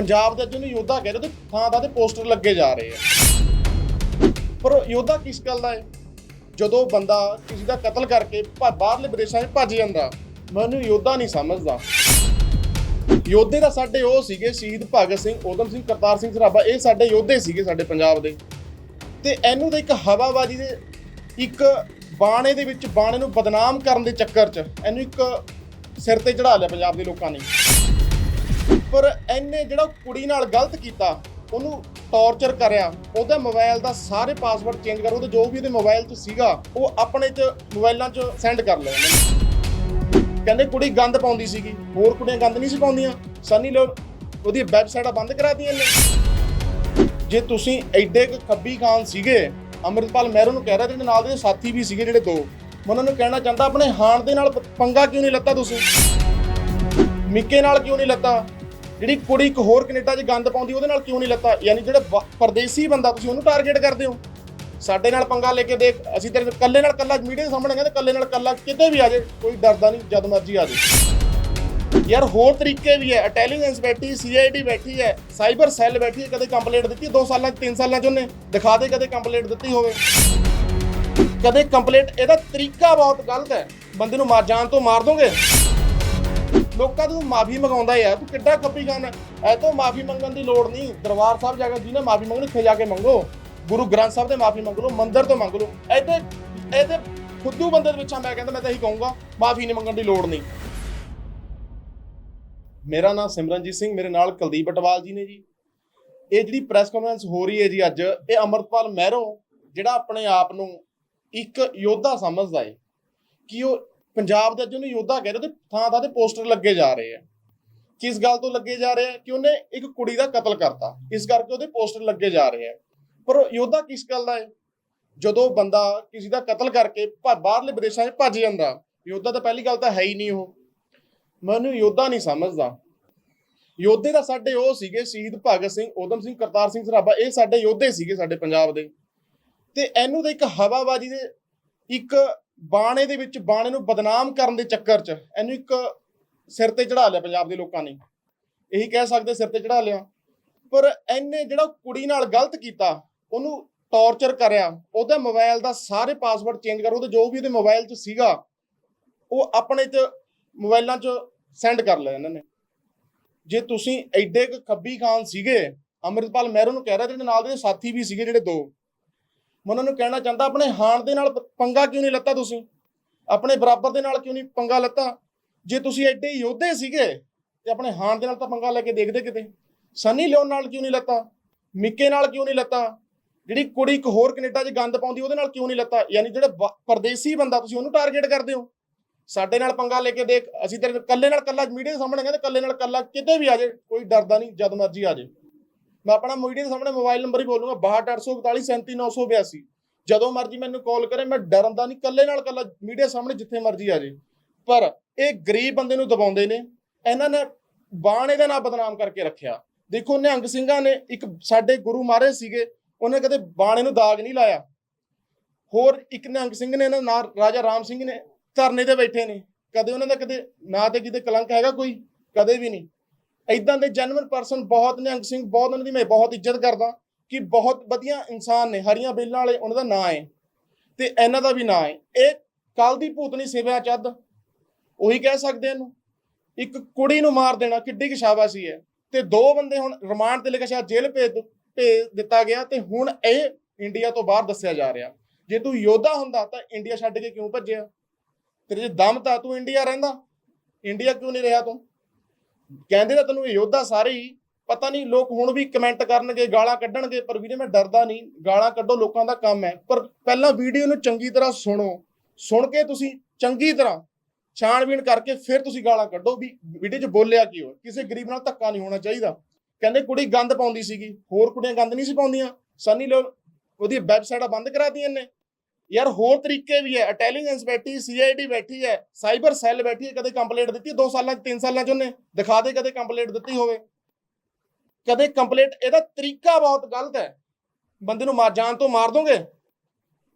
ਪੰਜਾਬ ਦੇ ਜਿਹਨੂੰ ਯੋਧਾ ਕਹਿ ਰਹੇ ਤੇ ਥਾਂ ਥਾਂ ਤੇ ਪੋਸਟਰ ਲੱਗੇ ਜਾ ਰਹੇ ਆ। ਪਰ ਉਹ ਯੋਧਾ ਕਿਸ ਗੱਲ ਦਾ ਹੈ? ਜਦੋਂ ਬੰਦਾ ਕਿਸੇ ਦਾ ਕਤਲ ਕਰਕੇ ਬਾਹਰਲੇ ਵਿਦੇਸ਼ਾਂ 'ਚ ਭੱਜ ਜਾਂਦਾ, ਮੈਂ ਉਹਨੂੰ ਯੋਧਾ ਨਹੀਂ ਸਮਝਦਾ। ਯੋਧੇ ਦਾ ਸਾਡੇ ਉਹ ਸੀਗੇ, ਸ਼ਹੀਦ ਭਗਤ ਸਿੰਘ, ਊਧਮ ਸਿੰਘ, ਕਰਤਾਰ ਸਿੰਘ ਸਰਾਭਾ, ਇਹ ਸਾਡੇ ਯੋਧੇ ਸੀਗੇ ਸਾਡੇ ਪੰਜਾਬ ਦੇ। ਤੇ ਇਹਨੂੰ ਤਾਂ ਇੱਕ ਹਵਾਬਾਜ਼ੀ ਦੇ ਇੱਕ ਬਾਣੇ ਦੇ ਵਿੱਚ, ਬਾਣੇ ਨੂੰ ਬਦਨਾਮ ਕਰਨ ਦੇ ਚੱਕਰ 'ਚ ਇਹਨੂੰ ਇੱਕ ਸਿਰ ਤੇ ਚੜਾ ਲਿਆ ਪੰਜਾਬ ਦੇ ਲੋਕਾਂ ਨੇ। ਪਰ ਇਹਨੇ ਜਿਹੜਾ ਕੁੜੀ ਨਾਲ ਗਲਤ ਕੀਤਾ, ਉਹਨੂੰ ਟੌਰਚਰ ਕਰਿਆ, ਉਹਦੇ ਮੋਬਾਈਲ ਦਾ ਸਾਰੇ ਪਾਸਵਰਡ ਚੇਂਜ ਕਰੋ, ਉਹਦੇ ਜੋ ਵੀ ਉਹਦੇ ਮੋਬਾਈਲ 'ਚ ਸੀਗਾ, ਉਹ ਆਪਣੇ 'ਚ, ਮੋਬਾਈਲਾਂ 'ਚ ਸੈਂਡ ਕਰ ਲਿਆ ਇਹਨੇ ਕਹਿੰਦੇ ਕੁੜੀ ਗੰਦ ਪਾਉਂਦੀ ਸੀਗੀ, ਹੋਰ ਕੁੜੀਆਂ ਗੰਦ ਨਹੀਂ ਸੀ ਪਾਉਂਦੀਆਂ। ਸਨੀ ਲਿਓਨ ਉਹਦੀ ਵੈਬਸਾਈਟਾਂ ਬੰਦ ਕਰਾ ਕਰਾਤੀਆਂ ਨੇ ਜੇ ਤੁਸੀਂ ਐਡੇ ਕੁ ਖੱਬੀ ਖਾਨ ਸੀਗੇ, ਅੰਮ੍ਰਿਤਪਾਲ ਮਹਿਰੂ ਨੂੰ ਕਹਿ ਰਿਹਾ ਜਿਹੜੇ ਨਾਲ ਦੇ ਸਾਥੀ ਵੀ ਸੀਗੇ, ਜਿਹੜੇ ਦੋ, ਮੈਂ ਉਹਨਾਂ ਨੂੰ ਕਹਿਣਾ ਚਾਹੁੰਦਾ, ਆਪਣੇ ਹਾਣ ਦੇ ਨਾਲ ਪੰਗਾ ਕਿਉਂ ਨਹੀਂ ਲੱਤਾ ਤੁਸੀਂ? ਮਿੱਕੇ ਨਾਲ ਕਿਉਂ ਨਹੀਂ ਲੱਤਾ? ਜਿਹੜੀ ਕੁੜੀ ਇੱਕ ਹੋਰ ਕੈਨੇਡਾ 'ਚ ਗੰਦ ਪਾਉਂਦੀ, ਉਹਦੇ ਨਾਲ ਕਿਉਂ ਨਹੀਂ ਲੱਤਾ? ਯਾਨੀ ਜਿਹੜਾ ਬ- ਪਰਦੇਸੀ ਬੰਦਾ, ਤੁਸੀਂ ਉਹਨੂੰ ਟਾਰਗੇਟ ਕਰਦੇ ਹੋ। ਸਾਡੇ ਨਾਲ ਪੰਗਾ ਲੈ ਕੇ ਦੇਖ, ਅਸੀਂ ਤੇਰੇ ਕੱਲੇ ਨਾਲ ਕੱਲਾ ਮੀਡੀਆ ਦੇ ਸਾਹਮਣੇ ਕਹਿੰਦੇ ਕੱਲੇ ਨਾਲ ਕੱਲਾ ਕਿਤੇ ਵੀ ਆ ਜਾਏ ਕੋਈ ਡਰਦਾ ਨਹੀਂ, ਜਦ ਮਰਜ਼ੀ ਆ ਜਾਏ ਯਾਰ ਹੋਰ ਤਰੀਕੇ ਵੀ ਹੈ ਇੰਟੈਲੀਜੈਂਸ ਬੈਠੀ ਸੀਆਈਡੀ ਬੈਠੀ ਹੈ ਸਾਈਬਰ ਸੈੱਲ ਬੈਠੀ ਹੈ, ਕਦੇ ਕੰਪਲੇਂਟ ਦਿੱਤੀ 2 ਸਾਲਾਂ 3 ਸਾਲਾਂ ਚ ਉਹਨੇ ਦਿਖਾ ਦੇ, ਕਦੇ ਕੰਪਲੇਂਟ ਦਿੱਤੀ ਹੋਵੇ। ਕਦੇ ਕੰਪਲੇਂਟ ਇਹਦਾ ਤਰੀਕਾ ਬਹੁਤ ਗਲਤ ਹੈ। ਬੰਦੇ ਨੂੰ ਮਾਰ ਜਾਣ ਤੋਂ ਮਾਰ ਦੋਗੇ? ਲੋਕਾਂ ਤੋਂ ਮਾਫੀ ਮੰਗਾਉਂਦਾ ਯਾਰ, ਤੂੰ ਕਿੱਡਾ ਖੱਪੀ ਖਾਨ। ਹੈ ਐ ਤੋਂ ਮਾਫੀ ਮੰਗਣ ਦੀ ਲੋੜ ਨਹੀਂ। ਦਰਬਾਰ ਸਾਹਿਬ ਜਾ ਕੇ ਜਿਹਨੇ ਮਾਫੀ ਮੰਗਣੀ, ਉੱਥੇ ਜਾ ਕੇ ਮੰਗੋ। ਗੁਰੂ ਗ੍ਰੰਥ ਸਾਹਿਬ ਦੇ ਮਾਫੀ ਮੰਗ ਲਓ, ਮੰਦਿਰ ਤੋਂ ਮੰਗ ਲਓ। ਇਹਦੇ ਇਹਦੇ ਖੁੱਦੂ ਬੰਦੇ ਦੇ ਵਿੱਚ ਮੈਂ ਕਹਿੰਦਾ, ਮੈਂ ਤਾਂ ਇਹੀ ਕਹੂੰਗਾ, ਮਾਫੀ ਨਹੀਂ ਮੰਗਣ ਦੀ ਲੋੜ ਨਹੀਂ। ਮੇਰਾ ਨਾਮ ਸਿਮਰਨਜੀਤ ਸਿੰਘ, ਮੇਰੇ ਨਾਲ ਕੁਲਦੀਪ ਅਟਵਾਲ ਜੀ ਨੇ ਜੀ। ਇਹ ਜਿਹੜੀ ਪ੍ਰੈਸ ਕਾਨਫਰੰਸ ਹੋ ਰਹੀ ਹੈ ਜੀ ਅੱਜ, ਇਹ ਅਮਰਪਾਲ ਮਹਿਰੋ, ਜਿਹੜਾ ਆਪਣੇ ਆਪ ਨੂੰ ਇੱਕ ਯੋਧਾ ਸਮਝਦਾ ਹੈ, ਕਿ ਉਹ ਪੰਜਾਬ ਦੇ ਅੱਜ ਯੋਧਾ ਕਹਿ ਰਹੇ ਤੇ ਥਾਂ ਥਾਂ ਤੇ ਪੋਸਟਰ ਲੱਗੇ ਜਾ ਰਹੇ ਆ। ਕਿਸ ਗੱਲ ਤੋਂ ਲੱਗੇ ਜਾ ਰਹੇ ਆ? ਕਿ ਉਹਨੇ ਇੱਕ ਕੁੜੀ ਦਾ ਕਤਲ ਕਰਤਾ। ਇਸ ਕਰਕੇ ਉਹਦੇ ਪੋਸਟਰ ਲੱਗੇ ਜਾ ਰਹੇ ਆ। ਪਰ ਯੋਧਾ ਕਿਸ ਗੱਲ ਦਾ ਹੈ? ਜਦੋਂ ਬੰਦਾ ਕਿਸੇ ਦਾ ਕਤਲ ਕਰਕੇ ਬਾਹਰਲੇ ਵਿਦੇਸ਼ਾਂ 'ਚ ਭੱਜ ਜਾਂਦਾ, ਯੋਧਾ ਤਾਂ ਪਹਿਲੀ ਗੱਲ ਤਾਂ ਹੈ ਹੀ ਨਹੀਂ ਉਹ। ਮੈਂ ਯੋਧਾ ਨਹੀਂ ਸਮਝਦਾ। ਯੋਧੇ ਦਾ ਸਾਡੇ ਉਹ ਸੀਗੇ, ਸ਼ਹੀਦ ਭਗਤ ਸਿੰਘ, ਊਧਮ ਸਿੰਘ, ਕਰਤਾਰ ਸਿੰਘ ਸਰਾਭਾ, ਇਹ ਸਾਡੇ ਯੋਧੇ ਸੀਗੇ ਸਾਡੇ ਪੰਜਾਬ ਦੇ। ਤੇ ਇਹਨੂੰ ਤਾਂ ਇੱਕ ਹਵਾਬਾਜ਼ੀ ਦੇ ਇੱਕ ਬਾਣੇ ਦੇ ਵਿੱਚ ਬਾਣੇ ਨੂੰ ਬਦਨਾਮ ਕਰਨ ਦੇ ਚੱਕਰ 'ਚ ਇਹਨੂੰ ਇੱਕ ਸਿਰ ਤੇ ਚੜਾ ਲਿਆ ਪੰਜਾਬ ਦੇ ਲੋਕਾਂ ਨੇ। ਇਹੀ ਕਹਿ ਸਕਦੇ ਸਿਰ ਤੇ ਚੜਾ ਲਿਆ। ਪਰ ਇਹਨੇ ਜਿਹੜਾ ਕੁੜੀ ਨਾਲ ਗਲਤ ਕੀਤਾ, ਉਹਨੂੰ ਟੌਰਚਰ ਕਰਿਆ, ਉਹਦੇ ਮੋਬਾਈਲ ਦਾ ਸਾਰੇ ਪਾਸਵਰਡ ਚੇਂਜ ਕਰ ਉਹਦੇ ਜੋ ਵੀ ਉਹਦੇ ਮੋਬਾਈਲ 'ਚ ਸੀਗਾ, ਉਹ ਆਪਣੇ 'ਚ ਮੋਬਾਈਲਾਂ 'ਚ ਸੈਂਡ ਕਰ ਲਿਆ ਇਹਨਾਂ ਨੇ। ਜੇ ਤੁਸੀਂ ਐਡੇ ਕੁ ਖੱਬੀ ਖਾਨ ਸੀਗੇ, ਅੰਮ੍ਰਿਤਪਾਲ ਮਹਿਰੂ ਨੂੰ ਕਹਿ ਰਿਹਾ, ਜਿਹੜੇ ਨਾਲ ਦੇ ਸਾਥੀ ਵੀ ਸੀਗੇ, ਜਿਹੜੇ ਦੋ ਮੈਂ ਉਹਨਾਂ ਨੂੰ ਕਹਿਣਾ ਚਾਹੁੰਦਾ, ਆਪਣੇ ਹਾਣ ਦੇ ਨਾਲ ਪੰਗਾ ਕਿਉਂ ਨਹੀਂ ਲੱਤਾ ਤੁਸੀਂ? ਆਪਣੇ ਬਰਾਬਰ ਦੇ ਨਾਲ ਕਿਉਂ ਨਹੀਂ ਪੰਗਾ ਲੱਤਾ? ਜੇ ਤੁਸੀਂ ਐਡੇ ਯੋਧੇ ਸੀਗੇ, ਤੇ ਆਪਣੇ ਹਾਣ ਦੇ ਨਾਲ ਤਾਂ ਪੰਗਾ ਲੈ ਕੇ ਦੇਖਦੇ ਕਿਤੇ? ਸਨੀ ਲਿਓਨ ਨਾਲ ਕਿਉਂ ਨਹੀਂ ਲੱਤਾ? ਮਿੱਕੇ ਨਾਲ ਕਿਉਂ ਨਹੀਂ ਲੱਤਾ? ਜਿਹੜੀ ਕੁੜੀ ਇੱਕ ਹੋਰ ਕੈਨੇਡਾ 'ਚ ਗੰਦ ਪਾਉਂਦੀ, ਉਹਦੇ ਨਾਲ ਕਿਉਂ ਨਹੀਂ ਲੱਤਾ? ਯਾਨੀ ਜਿਹੜਾ ਬ- ਪਰਦੇਸੀ ਬੰਦਾ, ਤੁਸੀਂ ਉਹਨੂੰ ਟਾਰਗੇਟ ਕਰਦੇ ਹੋ। ਸਾਡੇ ਨਾਲ ਪੰਗਾ ਲੈ ਕੇ ਦੇਖ, ਅਸੀਂ ਤੇਰੇ ਕੱਲੇ ਨਾਲ ਕੱਲਾ ਮੀਡੀਆ ਦੇ ਸਾਹਮਣੇ ਕਹਿੰਦੇ ਕੱਲੇ ਨਾਲ ਕੱਲਾ ਕਿਤੇ ਵੀ ਆ ਜਾਏ, ਕੋਈ ਡਰਦਾ ਨਹੀਂ, ਜਦ ਮਰਜ਼ੀ ਆ ਜਾਏ। ਮੈਂ ਆਪਣਾ ਮੀਡੀਆ ਦੇ ਸਾਹਮਣੇ ਮੋਬਾਈਲ ਨੰਬਰ ਹੀ ਬੋਲੂੰਗਾ 6284437982 ਜਦੋਂ ਮਰਜ਼ੀ ਮੈਨੂੰ ਕਾਲ ਕਰੇ, ਮੈਂ ਡਰਨ ਦਾ ਨਹੀਂ ਕੱਲੇ ਨਾਲ ਕੱਲਾ ਮੀਡੀਆ ਸਾਹਮਣੇ ਜਿੱਥੇ ਮਰਜ਼ੀ ਆ ਜੇ। ਪਰ ਇਹ ਗਰੀਬ ਬੰਦੇ ਨੂੰ ਦਬਾਉਂਦੇ ਨੇ, ਇਹਨਾਂ ਨੇ ਬਾਣੇ ਦਾ ਨਾਂ ਬਦਨਾਮ ਕਰਕੇ ਰੱਖਿਆ। ਦੇਖੋ, ਨਿਹੰਗ ਸਿੰਘਾਂ ਨੇ ਇੱਕ ਸਾਡੇ ਗੁਰੂ ਮਹਾਰਾਜ ਸੀਗੇ, ਉਹਨੇ ਕਦੇ ਬਾਣੇ ਨੂੰ ਦਾਗ ਨਹੀਂ ਲਾਇਆ। ਹੋਰ ਇੱਕ ਨਿਹੰਗ ਸਿੰਘ ਨੇ, ਇਹਨਾਂ ਨਾਲ ਰਾਜਾ ਰਾਮ ਸਿੰਘ ਨੇ, ਧਰਨੇ ਤੇ ਬੈਠੇ ਨੇ। ਕਦੇ ਉਹਨਾਂ ਦਾ ਕਦੇ ਨਾਂ ਤੇ ਕਿਤੇ ਕਲੰਕ ਹੈਗਾ ਕੋਈ? ਕਦੇ ਵੀ ਨਹੀਂ। ਇਦਾਂ ਦੇ ਜੈਨੂਇਨ ਪਰਸਨ ਬਹੁਤ ਨਿਹੰਗ ਸਿੰਘ ਬਹੁਤ ਉਹਨਾਂ ਦੀ ਮੈਂ ਬਹੁਤ ਇੱਜ਼ਤ ਕਰਦਾ ਕਿ ਬਹੁਤ ਵਧੀਆ ਇਨਸਾਨ ਨੇ, ਹਰੀਆਂ ਬੇਲਾਂ ਵਾਲੇ ਉਹਨਾਂ ਦਾ ਨਾਂ ਹੈ ਤੇ ਇਹਨਾਂ ਦਾ ਵੀ ਨਾਂ ਹੈ ਇਹ ਕੱਲ ਦੀ ਭੂਤਨੀ ਸੇਵਾ ਚੱਦ, ਉਹੀ ਕਹਿ ਸਕਦੇ ਇਹਨੂੰ। ਇੱਕ ਕੁੜੀ ਨੂੰ ਮਾਰ ਦੇਣਾ ਕਿੱਡੀ ਕਿ ਸ਼ਾਬਾਸ਼ੀ ਹੈ ਤੇ ਦੋ ਬੰਦੇ ਹੁਣ ਰਿਮਾਂਡ ਤੇ ਲੈ ਕੇ ਸ਼ਾਇਦ ਜੇਲ੍ਹ ਭੇਜ ਭੇਜ ਦਿੱਤਾ ਗਿਆ ਤੇ ਹੁਣ ਇਹ ਇੰਡੀਆ ਤੋਂ ਬਾਹਰ ਦੱਸਿਆ ਜਾ ਰਿਹਾ। ਜੇ ਤੂੰ ਯੋਧਾ ਹੁੰਦਾ ਤਾਂ ਇੰਡੀਆ ਛੱਡ ਕੇ ਕਿਉਂ ਭੱਜਿਆ? ਤੇਰੇ ਜੇ ਦਮ ਤਾਂ ਤੂੰ ਇੰਡੀਆ ਰਹਿੰਦਾ। ਇੰਡੀਆ ਕਿਉਂ ਨਹੀਂ ਰਿਹਾ ਤੂੰ? ਕਹਿੰਦੇ ਤਾਂ ਤੈਨੂੰ ਇਹ ਯੋਧਾ ਸਾਰੇ ਹੀ, ਪਤਾ ਨਹੀਂ ਲੋਕ ਹੁਣ ਵੀ ਕਮੈਂਟ ਕਰਨਗੇ, ਗਾਲਾਂ ਕੱਢਣਗੇ, ਪਰ ਵੀਰੇ ਮੈਂ ਡਰਦਾ ਨਹੀਂ, ਗਾਲਾਂ ਕੱਢੋ ਲੋਕਾਂ ਦਾ ਕੰਮ ਹੈ। ਪਰ ਪਹਿਲਾਂ ਵੀਡੀਓ ਨੂੰ ਚੰਗੀ ਤਰ੍ਹਾਂ ਸੁਣੋ। ਸੁਣ ਕੇ ਤੁਸੀਂ ਚੰਗੀ ਤਰ੍ਹਾਂ ਛਾਣਬੀਣ ਕਰਕੇ ਫਿਰ ਤੁਸੀਂ ਗਾਲਾਂ ਕੱਢੋ ਵੀ ਵੀਡੀਓ 'ਚ ਬੋਲਿਆ ਕੀ ਹੋ ਕਿਸੇ ਗਰੀਬ ਨਾਲ ਧੱਕਾ ਨਹੀਂ ਹੋਣਾ ਚਾਹੀਦਾ। ਕਹਿੰਦੇ ਕੁੜੀ ਗੰਦ ਪਾਉਂਦੀ ਸੀਗੀ, ਹੋਰ ਕੁੜੀਆਂ ਗੰਦ ਨਹੀਂ ਸੀ ਪਾਉਂਦੀਆਂ। ਸਨੀ ਲਿਓਨ ਉਹਦੀ ਵੈਬਸਾਈਟਾਂ ਬੰਦ ਕਰਾਤੀਆਂ ਨੇ ਯਾਰ ਹੋਰ ਤਰੀਕੇ ਵੀ ਹੈ। ਇੰਟੈਲੀਜੈਂਸ ਬੈਠੀ ਸੀਆਈਡੀ ਬੈਠੀ ਹੈ। ਸਾਈਬਰ ਸੈੱਲ ਬੈਠੀ ਹੈ। ਕਦੇ ਕੰਪਲੇਂਟ ਦਿੱਤੀ 2 ਸਾਲਾਂ 3 ਸਾਲਾਂ ਚ ਉਹਨੇ। ਦਿਖਾ ਦੇ ਕਦੇ ਕੰਪਲੇਂਟ ਦਿੱਤੀ ਹੋਵੇ। ਕਦੇ ਕੰਪਲੇਂਟ ਇਹਦਾ ਤਰੀਕਾ ਬਹੁਤ ਗਲਤ ਹੈ। ਬੰਦੇ ਨੂੰ ਮਾਰ ਜਾਣ ਤੋਂ ਮਾਰ ਦੋਗੇ?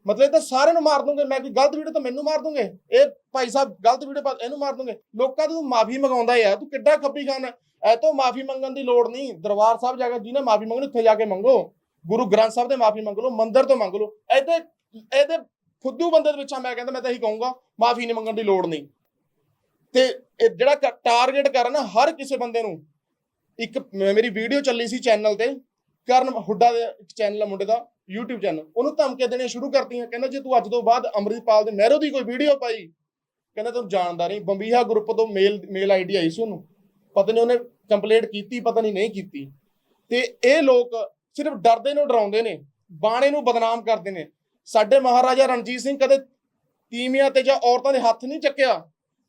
ਮਤਲਬ ਇਹ ਤਾਂ ਸਾਰਿਆਂ ਨੂੰ ਮਾਰ ਦੋਗੇ। ਮੈਂ ਕੋਈ ਗਲਤ ਵੀਡੀਓ ਤਾਂ ਮੈਨੂੰ ਮਾਰ ਦੋਗੇ? ਇਹ ਭਾਈ ਸਾਹਿਬ ਗਲਤ ਵੀਡੀਓ ਪਾ ਇਹਨੂੰ ਮਾਰ ਦੋਗੇ? ਲੋਕਾਂ ਤੋਂ ਮਾਫੀ ਮੰਗਾਉਂਦਾ ਯਾਰ। ਤੂੰ ਕਿੱਡਾ ਖੱਬੀ ਖਾਨ ਹੈ। ਐ ਤੋਂ ਮਾਫੀ ਮੰਗਣ ਦੀ ਲੋੜ ਨਹੀਂ। ਦਰਬਾਰ ਸਾਹਿਬ ਜਾ ਕੇ ਜਿਹਨੇ ਮਾਫੀ ਮੰਗਣੀ, ਉੱਥੇ ਜਾ ਕੇ ਮੰਗੋ। ਗੁਰੂ ਗ੍ਰੰਥ ਸਾਹਿਬ ਦੇ ਮਾਫੀ ਮੰਗ ਲਓ, ਮੰਦਿਰ ਤੋਂ ਮੰਗ ਲਓ। ਇਹਦੇ ਇਹਦੇ ਫੁੱਦੂ ਬੰਦੇ ਦੇ ਪਿੱਛਾ ਮੈਂ ਕਹਿੰਦਾ, ਮੈਂ ਤਾਂ ਇਹੀ ਕਹੂੰਗਾ, ਮਾਫੀ ਨਹੀਂ ਮੰਗਣ ਦੀ ਲੋੜ ਨਹੀਂ। ਤੇ ਇਹ ਜਿਹੜਾ ਟਾਰਗੇਟ ਕਰਨ ਹਰ ਕਿਸੇ ਬੰਦੇ ਨੂੰ, ਇੱਕ ਮੇਰੀ ਵੀਡੀਓ ਚੱਲੀ ਸੀ ਚੈਨਲ ਤੇ, ਕਰਨ ਹੁੱਡਾ ਦੇ ਇੱਕ ਚੈਨਲ ਆ ਮੁੰਡੇ ਦਾ, YouTube ਚੈਨਲ ਉਹਨੂੰ ਧਮਕੀਆਂ ਦੇਣੀਆਂ ਸ਼ੁਰੂ ਕਰਤੀਆਂ, ਕਹਿੰਦਾ, ਜੇ ਤੂੰ ਅੱਜ ਤੋਂ ਬਾਅਦ ਅੰਮ੍ਰਿਤਪਾਲ ਦੇ ਨਹਿਰੂ ਦੀ ਕੋਈ ਵੀਡੀਓ ਪਾਈ, ਕਹਿੰਦਾ, ਤੂੰ ਜਾਣਦਾ ਨਹੀਂ, ਬੰਬੀਹਾ ਗਰੁੱਪ ਤੋਂ ਮੇਲ ਮੇਲ ਆਈਡੀ ਆਈ ਸੀ ਉਹਨੂੰ, ਪਤਾ ਨਹੀਂ ਉਹਨੇ ਕੰਪਲੇਂਟ ਕੀਤੀ, ਪਤਾ ਨਹੀਂ ਨਹੀਂ ਕੀਤੀ। ਤੇ ਇਹ ਲੋਕ ਸਿਰਫ ਡਰਦੇ ਨੂੰ ਡਰਾਉਂਦੇ ਨੇ, ਬਾਣੇ ਨੂੰ ਬਦਨਾਮ ਕਰਦੇ ਨੇ। ਸਾਡੇ ਮਹਾਰਾਜਾ ਰਣਜੀਤ ਸਿੰਘ ਕਦੇ ਤੀਵੀਆਂ ਤੇ ਜਾਂ ਔਰਤਾਂ ਦੇ ਹੱਥ ਨਹੀਂ ਚੱਕਿਆ,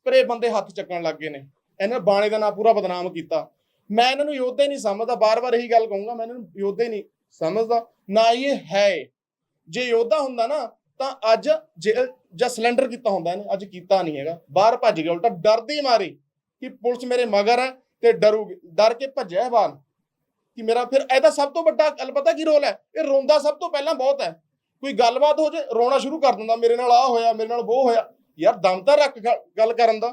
ਪਰ ਇਹ ਬੰਦੇ ਹੱਥ ਚੱਕਣ ਲੱਗ ਗਏ ਨੇ। ਇਹਨਾਂ ਨੇ ਬਾਣੇ ਦਾ ਨਾਂ ਪੂਰਾ ਬਦਨਾਮ ਕੀਤਾ। ਮੈਂ ਇਹਨਾਂ ਨੂੰ ਯੋਧੇ ਨਹੀਂ ਸਮਝਦਾ, ਬਾਰ-ਬਾਰ ਇਹੀ ਗੱਲ ਕਹੂੰਗਾ, ਮੈਂ ਇਹਨਾਂ ਨੂੰ ਯੋਧੇ ਨਹੀਂ ਸਮਝਦਾ। ਨਾ ਇਹ ਹੈ। ਜੇ ਯੋਧਾ ਹੁੰਦਾ ਨਾ, ਤਾਂ ਅੱਜ ਜੇਲ੍ਹ ਜਾਂ ਸਿਲੰਡਰ ਕੀਤਾ ਹੁੰਦਾ ਇਹਨੇ, ਅੱਜ ਕੀਤਾ ਨਹੀਂ ਹੈਗਾ। ਬਾਹਰ ਭੱਜ ਗਿਆ, ਉਲਟਾ ਡਰਦੀ ਮਾਰੀ ਕਿ ਪੁਲਿਸ ਮੇਰੇ ਮਗਰ ਹੈ ਤੇ ਡਰੂਗੀ ਡਰ ਕੇ ਭੱਜਿਆ ਹੈ ਬਾਹਰ ਕਿ ਮੇਰਾ ਫਿਰ ਇਹਦਾ ਸਭ ਤੋਂ ਵੱਡਾ ਗੱਲ ਪਤਾ ਕੀ ਰੋਲ ਹੈ? ਇਹ ਰੋਂਦਾ ਸਭ ਤੋਂ ਪਹਿਲਾਂ ਬਹੁਤ ਹੈ। ਕੋਈ ਗੱਲਬਾਤ ਹੋ ਜੇ ਰੋਣਾ ਸ਼ੁਰੂ ਕਰ ਦਿੰਦਾ ਮੇਰੇ ਨਾਲ ਆ ਹੋਇਆ ਮੇਰੇ ਨਾਲ ਉਹ ਹੋਇਆ। ਯਾਰ ਦਮ ਤਾਂ ਰੱਖ ਗੱਲ ਕਰਨ ਦਾ।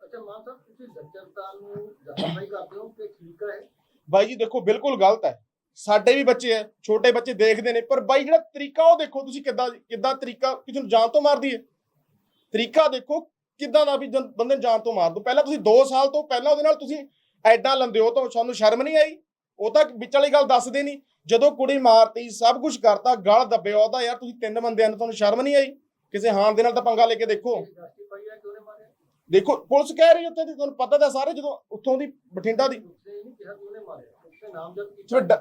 ਅੱਛਾ ਮਾਨ ਸਾਹਿਬ ਤੁਸੀਂ ਲੱਚਰਤਾ ਨੂੰ ਜਸਟੀਫਾਈ ਕਰਦੇ ਹੋ ਕਿ ਠੀਕ ਹੈ? ਬਾਈ ਜੀ ਦੇਖੋ ਬਿਲਕੁਲ ਗਲਤ ਹੈ। ਸਾਡੇ ਵੀ ਬੱਚੇ ਐ ਛੋਟੇ ਬੱਚੇ ਦੇਖਦੇ ਨੇ ਪਰ ਬਾਈ ਜਿਹੜਾ ਤਰੀਕਾ ਉਹ ਦੇਖੋ ਤੁਸੀਂ ਕਿੱਦਾਂ ਕਿੱਦਾਂ ਤਰੀਕਾ ਕਿਸੇ ਨੂੰ ਜਾਨ ਤੋਂ ਮਾਰਦੀ ਹੈ। ਤਰੀਕਾ ਦੇਖੋ ਕਿੱਦਾਂ ਦਾ ਵੀ ਬੰਦੇ ਨੂੰ ਜਾਨ ਤੋਂ ਮਾਰ ਦੋ। ਪਹਿਲਾਂ ਤੁਸੀਂ 2 ਸਾਲ ਤੋਂ ਪਹਿਲਾਂ ਉਹਦੇ ਨਾਲ ਤੁਸੀਂ ਐਡਾ ਲੰਦੇ ਹੋ ਤਾਂ ਤੁਹਾਨੂੰ ਸ਼ਰਮ ਨਹੀਂ ਆਈ। ਉਹ ਤਾਂ ਵਿੱਚ ਵਾਲੀ ਗੱਲ ਦੱਸਦੇ ਨਹੀਂ। ਜਦੋਂ ਕੁੜੀ ਮਾਰਤੀ, ਸਭ ਕੁਝ ਕਰਤਾ, ਗਲ ਦੱਬਿਆ ਉਹਦਾ ਯਾਰ ਤੁਸੀਂ ਤਿੰਨ ਬੰਦਿਆਂ ਨੂੰ ਤੁਹਾਨੂੰ ਸ਼ਰਮ ਨਹੀਂ ਆਈ? ਕਿਸੇ ਹਾਨ ਦੇ ਨਾਲ ਤਾਂ ਪੰਗਾ ਲੈ ਕੇ ਦੇਖੋ। ਦੇਖੋ, ਪੁਲਿਸ ਕਹਿ ਰਹੀ ਉੱਥੇ ਦੀ, ਤੁਹਾਨੂੰ ਪਤਾ ਤਾਂ ਸਾਰੇ ਜਦੋਂ ਉੱਥੋਂ ਦੀ ਬਠਿੰਡਾ ਦੀ।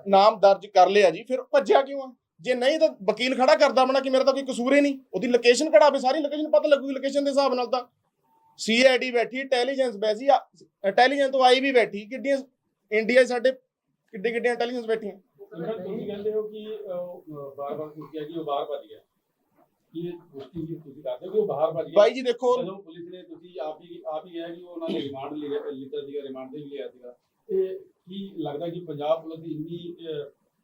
ਨਾਮ ਦਰਜ ਕਰ ਲਿਆ ਜੀ, ਫਿਰ ਭੱਜਿਆ ਕਿਉਂ ਆ? ਜੇ ਨਹੀਂ ਤਾਂ ਵਕੀਲ ਖੜਾ ਕਰਦਾ ਬਣਾ ਕਿ ਮੇਰਾ ਤਾਂ ਕੋਈ ਕਸੂਰ ਹੀ ਨਹੀਂ। ਉਹਦੀ ਲੋਕੇਸ਼ਨ ਕਢਾਵੇ ਸਾਰੀ ਲੋਕੇਸ਼ਨ ਪਤਾ ਲੱਗੂਗੀ ਲੋਕੇਸ਼ਨ ਦੇ ਹਿਸਾਬ ਨਾਲ ਤਾਂ। ਸੀਆਈਡੀ ਬੈਠੀ ਇੰਟੈਲੀਜੈਂਸ ਬੈਸੀ ਇੰਟੈਲੀਜੈਂਸ ਤੋਂ ਆਈ ਵੀ ਬੈਠੀ, ਕਿੱਡੀਆਂ ਇੰਡੀਆ ਸਾਡੇ ਕਿੱਡੇ ਕਿੱਡੀਆਂ ਇੰਟੈਲੀਜੈਂਸ ਬੈਠੀਆਂ। ਉਹ ਕਹਿੰਦਾ ਸਰ, ਤੁਸੀਂ ਨਹੀਂ ਕਹਿੰਦੇ ਹੋ ਕਿ ਬਾਰ-ਬਾਰ ਤੁਸੀਂ ਕਿਹਾ ਕਿ ਉਹ ਬਾਹਰ ਭੱਜ ਗਿਆ? ਕੀ ਇਹ ਪੁਸ਼ਟੀ ਵੀ ਤੁਸੀਂ ਕਰਦੇ ਹੋ ਕਿ ਉਹ ਬਾਹਰ ਭੱਜ ਗਿਆ? ਬਾਈ ਜੀ ਦੇਖੋ ਜਦੋਂ ਪੁਲਿਸ ਨੇ ਤੁਸੀਂ ਆਪ ਹੀ ਆਪ ਹੀ ਕਿਹਾ ਕਿ ਉਹ ਉਹਨਾਂ ਨੇ ਰਿਮਾਂਡ ਲਿਆ ਲਿੱਤਾ ਸੀਗਾ ਰਿਮਾਂਡ ਤੇ ਵੀ ਲਿਆ ਸੀਗਾ। ਇਹ ਕੀ ਲੱਗਦਾ ਕਿ ਪੰਜਾਬ ਪੁਲਿਸ ਦੀ ਇੰਨੀ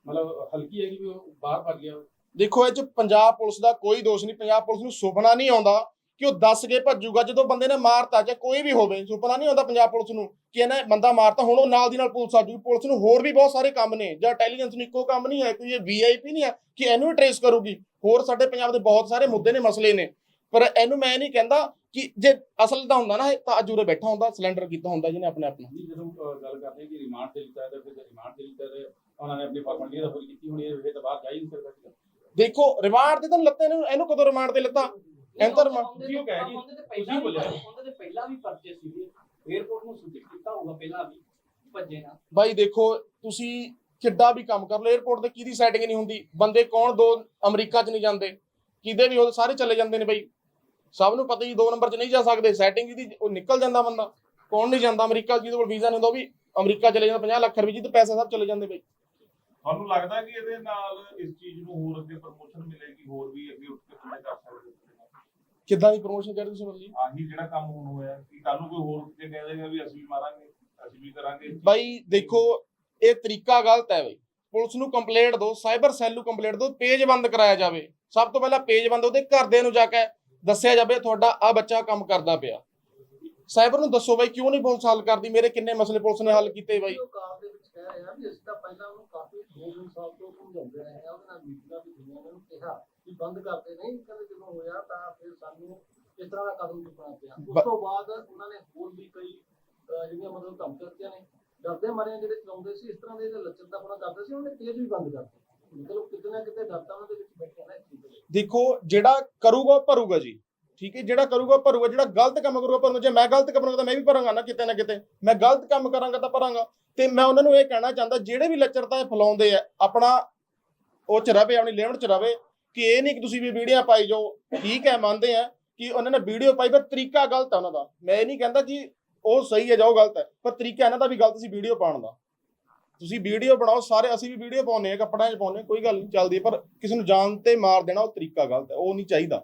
ਮਤਲਬ ਹਲਕੀ ਹੈ ਕਿ ਉਹ ਬਾਹਰ ਭੱਜ ਗਿਆ? ਦੇਖੋ ਇਹ 'ਚ ਪੰਜਾਬ ਪੁਲਿਸ ਦਾ ਕੋਈ ਦੋਸ਼ ਨਹੀਂ ਪੰਜਾਬ ਪੁਲਿਸ ਨੂੰ ਸੁਪਨਾ ਨਹੀਂ ਆਉਂਦਾ। ਕਿ ਉਹ ਦੱਸ ਕੇ ਭੱਜੂਗਾ ਜਦੋਂ ਬੰਦੇ ਨੇ ਮਾਰਤਾ ਚਾਹੇ ਕੋਈ ਵੀ ਹੋਵੇ ਸੁਪਨਾ ਨਹੀਂ ਆਉਂਦਾ ਪੰਜਾਬ ਪੁਲਿਸ ਨੂੰ ਕਿ ਇਹਨੇ ਬੰਦਾ ਮਾਰਤਾ ਹੁਣ ਉਹ ਨਾਲ ਦੀ ਨਾਲ ਪੁਲਿਸ ਆ ਜੂਗੀ। ਪੁਲਿਸ ਨੂੰ ਹੋਰ ਵੀ ਬਹੁਤ ਸਾਰੇ ਕੰਮ ਨੇ ਜਾਂ ਇੰਟੈਲੀਜੈਂਸ ਨੂੰ ਇੱਕੋ ਕੰਮ ਨਹੀਂ ਹੈ ਕੋਈ ਇਹ ਵੀਆਈਪੀ ਨਹੀਂ ਹੈ ਕਿ ਇਹਨੂੰ ਵੀ ਟ੍ਰੇਸ ਕਰੂਗੀ। ਹੋਰ ਸਾਡੇ ਪੰਜਾਬ ਦੇ ਬਹੁਤ ਸਾਰੇ ਮੁੱਦੇ ਨੇ ਮਸਲੇ ਨੇ। ਪਰ ਇਹਨੂੰ ਮੈਂ ਨਹੀਂ ਕਹਿੰਦਾ ਕਿ ਜੇ ਅਸਲ ਦਾ ਹੁੰਦਾ ਨਾ ਤਾਂ ਅਜੂਰੇ ਬੈਠਾ ਹੁੰਦਾ ਸਿਲੰਡਰ ਕੀਤਾ ਹੁੰਦਾ ਜਿਹਨੇ ਆਪਣੇ ਆਪ ਨੂੰ। ਜਦੋਂ ਗੱਲ ਕਰਦੇ ਕਿ ਰਿਮਾਂਡ ਤੇ ਲਿੱਤਾ ਤਾਂ ਫਿਰ ਰਿਮਾਂਡ ਤੇ ਲਿੱਤਾ ਉਹਨਾਂ ਨੇ ਆਪਣੀ ਫਾਰਮੈਲਿਟੀ ਦਾ ਪੂਰੀ ਕੀਤੀ ਹੋਣੀ ਹੈ ਫਿਰ ਤਾਂ ਬਾਹਰ ਜਾ ਹੀ ਨਹੀਂ ਸਕਦਾ ਦੇਖੋ ਰਿਮਾਂਡ ਤੇ ਤਾਂ ਲੱਤੇ ਇਹਨੂੰ ਇਹਨੂੰ ਕਦੋਂ ਰਿਮਾਂਡ ਤੇ ਲੱਤਾ? ਐਂਤਰ ਮਾ ਤੁਸੀਂ ਉਹ ਕਹਿ ਗਈ ਤੁਸੀਂ ਬੋਲਿਆ। ਉਹਨਾਂ ਦੇ ਪਹਿਲਾਂ ਵੀ ਪਰਚੇ ਸੀਗੇ 에어ਪੋਰਟ ਨੂੰ ਸੂਚਿਤ ਕੀਤਾ ਹੋਊਗਾ ਪਹਿਲਾਂ ਵੀ ਭੱਜੇ ਨਾ। ਬਾਈ ਦੇਖੋ ਤੁਸੀਂ ਕਿੱਡਾ ਵੀ ਕੰਮ ਕਰ ਲਓ 에어ਪੋਰਟ ਤੇ ਕਿਹਦੀ ਸੈਟਿੰਗ ਨਹੀਂ ਹੁੰਦੀ? ਬੰਦੇ ਕੌਣ? ਦੋ ਅਮਰੀਕਾ 'ਚ ਨਹੀਂ ਜਾਂਦੇ। ਕਿਤੇ ਵੀ ਉਹ ਸਾਰੇ ਚਲੇ ਜਾਂਦੇ ਨੇ ਬਾਈ। ਸਭ ਨੂੰ ਪਤਾ ਹੀ ਦੋ ਨੰਬਰ 'ਚ ਨਹੀਂ ਜਾ ਸਕਦੇ। ਸੈਟਿੰਗ ਜਿਹਦੀ ਉਹ ਨਿਕਲ ਜਾਂਦਾ ਬੰਦਾ। ਕੌਣ ਨਹੀਂ ਜਾਂਦਾ ਅਮਰੀਕਾ ਜਿਹਦੇ ਕੋਲ ਵੀਜ਼ਾ ਨਹੀਂ ਹੁੰਦਾ ਵੀ ਅਮਰੀਕਾ ਚਲੇ ਜਾਂਦਾ 50 ਲੱਖ ਰੁਪਏ ਜੀ ਤੇ ਪੈਸੇ ਸਭ ਚਲੇ ਜਾਂਦੇ ਬਾਈ। ਤੁਹਾਨੂੰ ਲੱਗਦਾ ਕਿ ਇਹਦੇ ਨਾਲ ਇਸ ਚੀਜ਼ ਨੂੰ ਹੋਰ ਅੱਗੇ ਪ੍ਰਮੋਸ਼ਨ ਮਿਲੇਗੀ ਹੋਰ ਵੀ ਅੱਗੇ ਉੱਠ ਕੰਮ ਕਰ ਸਕਦੇ ਕਿੱਦਾਂ ਦੀ ਪ੍ਰੋਮੋਸ਼ਨ ਕਰ ਤੁਸੀਂ ਬੋਲੀ ਆਹੀ ਜਿਹੜਾ ਕੰਮ ਹੁਣ ਹੋਇਆ ਕਿ ਕੱਲ ਨੂੰ ਕੋਈ ਹੋਰ ਕਿਤੇ ਕਹਿ ਦੇਗਾ ਵੀ ਅਸੀਂ ਵੀ ਮਾਰਾਂਗੇ ਅਸੀਂ ਵੀ ਕਰਾਂਗੇ। ਬਾਈ ਦੇਖੋ ਇਹ ਤਰੀਕਾ ਗਲਤ ਹੈ ਬਾਈ। ਪੁਲਿਸ ਨੂੰ ਕੰਪਲੇਂਟ ਦਿਓ ਸਾਈਬਰ ਸੈੱਲ ਨੂੰ ਕੰਪਲੇਂਟ ਦਿਓ ਪੇਜ ਬੰਦ ਕਰਾਇਆ ਜਾਵੇ। ਸਭ ਤੋਂ ਪਹਿਲਾਂ ਪੇਜ ਬੰਦ ਉਹਦੇ ਘਰਦਿਆਂ ਨੂੰ ਜਾ ਕੇ ਦੱਸਿਆ ਜਾਵੇ ਤੁਹਾਡਾ ਆ ਬੱਚਾ ਕੰਮ ਕਰਦਾ ਪਿਆ। ਸਾਈਬਰ ਨੂੰ ਦੱਸੋ ਬਾਈ ਕਿਉਂ ਨਹੀਂ ਪੁਲਿਸ ਹੱਲ ਕਰਦੀ? ਮੇਰੇ ਕਿੰਨੇ ਮਸਲੇ ਪੁਲਿਸ ਨੇ ਹੱਲ ਕੀਤੇ ਬਾਈ? ਉਹ ਕਾਰ ਦੇ ਵਿੱਚ ਕਹਿ ਰਿਹਾ ਵੀ ਅਸੀਂ ਤਾਂ ਪਹਿਲਾਂ ਉਹਨੂੰ ਕਾਫੀ ਦੋ ਤਿੰਨ ਸਾਲ ਤੋਂ ਸਮਝਾਉਂਦੇ ਰਹੇ ਹਾਂ ਉਹਦੇ ਨਾਲ ਮੀਟਿੰਗਾਂ ਵੀ ਹੋਈਆਂ ਉਹਨਾਂ ਨੂੰ ਕਿਹਾ। ਬੰਦ ਕਰਦੇ ਨਹੀਂ ਕਹਿੰਦੇ ਜਦੋਂ ਹੋਇਆ ਤਾਂ ਫਿਰ ਸਾਨੂੰ ਇਸ ਤਰ੍ਹਾਂ ਦਾ ਕਦਮ ਚੁੱਕਣਾ ਪਿਆ। ਉਸ ਤੋਂ ਬਾਅਦ ਉਹਨਾਂ ਨੇ ਹੋਰ ਵੀ ਕਈ ਜਿਹੜੀਆਂ ਮਤਲਬ ਧਮਕੀਆਂ ਨੇ ਡਰਦੇ ਮਾਰੇ ਜਿਹੜੇ ਚਲਾਉਂਦੇ ਸੀ ਇਸ ਤਰ੍ਹਾਂ ਦੇ ਲੱਚਰ ਦਾ ਬਣਾ ਕਰਦੇ ਸੀ ਉਹਨੇ ਤੇਜ਼ ਵੀ ਬੰਦ ਕਰਤੇ। ਮਤਲਬ ਕਿਤੇ ਨਾ ਕਿਤੇ ਡਰਤਾ ਉਹਨਾਂ ਦੇ ਵਿੱਚ ਬੈਠਿਆ ਨਾ ਇਸ ਚੀਜ਼ ਦੇ ਲਈ। ਦੇਖੋ ਜਿਹੜਾ ਕਰੂਗਾ ਭਰੂਗਾ ਜੀ ਠੀਕ ਹੈ? ਜਿਹੜਾ ਕਰੂਗਾ ਭਰੂਗਾ ਜਿਹੜਾ ਗਲਤ ਕੰਮ ਕਰੂਗਾ ਭਰੂਗਾ। ਜੇ ਮੈਂ ਗਲਤ ਕੰਮ ਕਰਾਂਗਾ ਤਾਂ ਮੈਂ ਵੀ ਭਰਾਂਗਾ ਨਾ ਕਿਤੇ ਨਾ ਕਿਤੇ। ਮੈਂ ਗਲਤ ਕੰਮ ਕਰਾਂਗਾ ਤਾਂ ਭਰਾਂਗਾ। ਤੇ ਮੈਂ ਉਹਨਾਂ ਨੂੰ ਇਹ ਕਹਿਣਾ ਚਾਹੁੰਦਾ ਜਿਹੜੇ ਵੀ ਲੱਚਰਤਾ ਇਹ ਫੈਲਾਉਂਦੇ ਆ ਆਪਣਾ ਉਹ ਚ ਰਵੇ ਆਪਣੀ ਲਿਮਟ ਚ ਰਵੇ ਕਿ ਇਹ ਨਹੀਂ ਕਿ ਤੁਸੀਂ ਵੀ ਵੀਡੀਓ ਪਾਈ ਜਾਓ। ਠੀਕ ਹੈ, ਮੰਨਦੇ ਆ ਕਿ ਉਹਨਾਂ ਨੇ ਵੀਡੀਓ ਪਾਈ, ਪਰ ਤਰੀਕਾ ਗਲਤ ਹੈ ਉਹਨਾਂ ਦਾ। ਮੈਂ ਇਹ ਨਹੀਂ ਕਹਿੰਦਾ ਕਿ ਉਹ ਸਹੀ ਹੈ ਜਾਂ ਗਲਤ ਹੈ, ਪਰ ਤਰੀਕਾ ਇਹਨਾਂ ਦਾ ਵੀ ਗਲਤ ਸੀ ਵੀਡੀਓ ਪਾਉਣ ਦਾ। ਤੁਸੀਂ ਵੀਡੀਓ ਬਣਾਓ, ਸਾਰੇ ਅਸੀਂ ਵੀ ਵੀਡੀਓ ਪਾਉਂਦੇ ਆ ਕੱਪੜਿਆਂ 'ਚ ਪਾਉਂਦੇ ਕੋਈ ਗੱਲ ਨਹੀਂ ਚੱਲਦੀ ਪਰ ਕਿਸੇ ਨੂੰ ਜਾਣ ਤੇ ਮਾਰ ਦੇਣਾ ਉਹ ਤਰੀਕਾ ਗਲਤ ਹੈ, ਉਹ ਨਹੀਂ ਚਾਹੀਦਾ।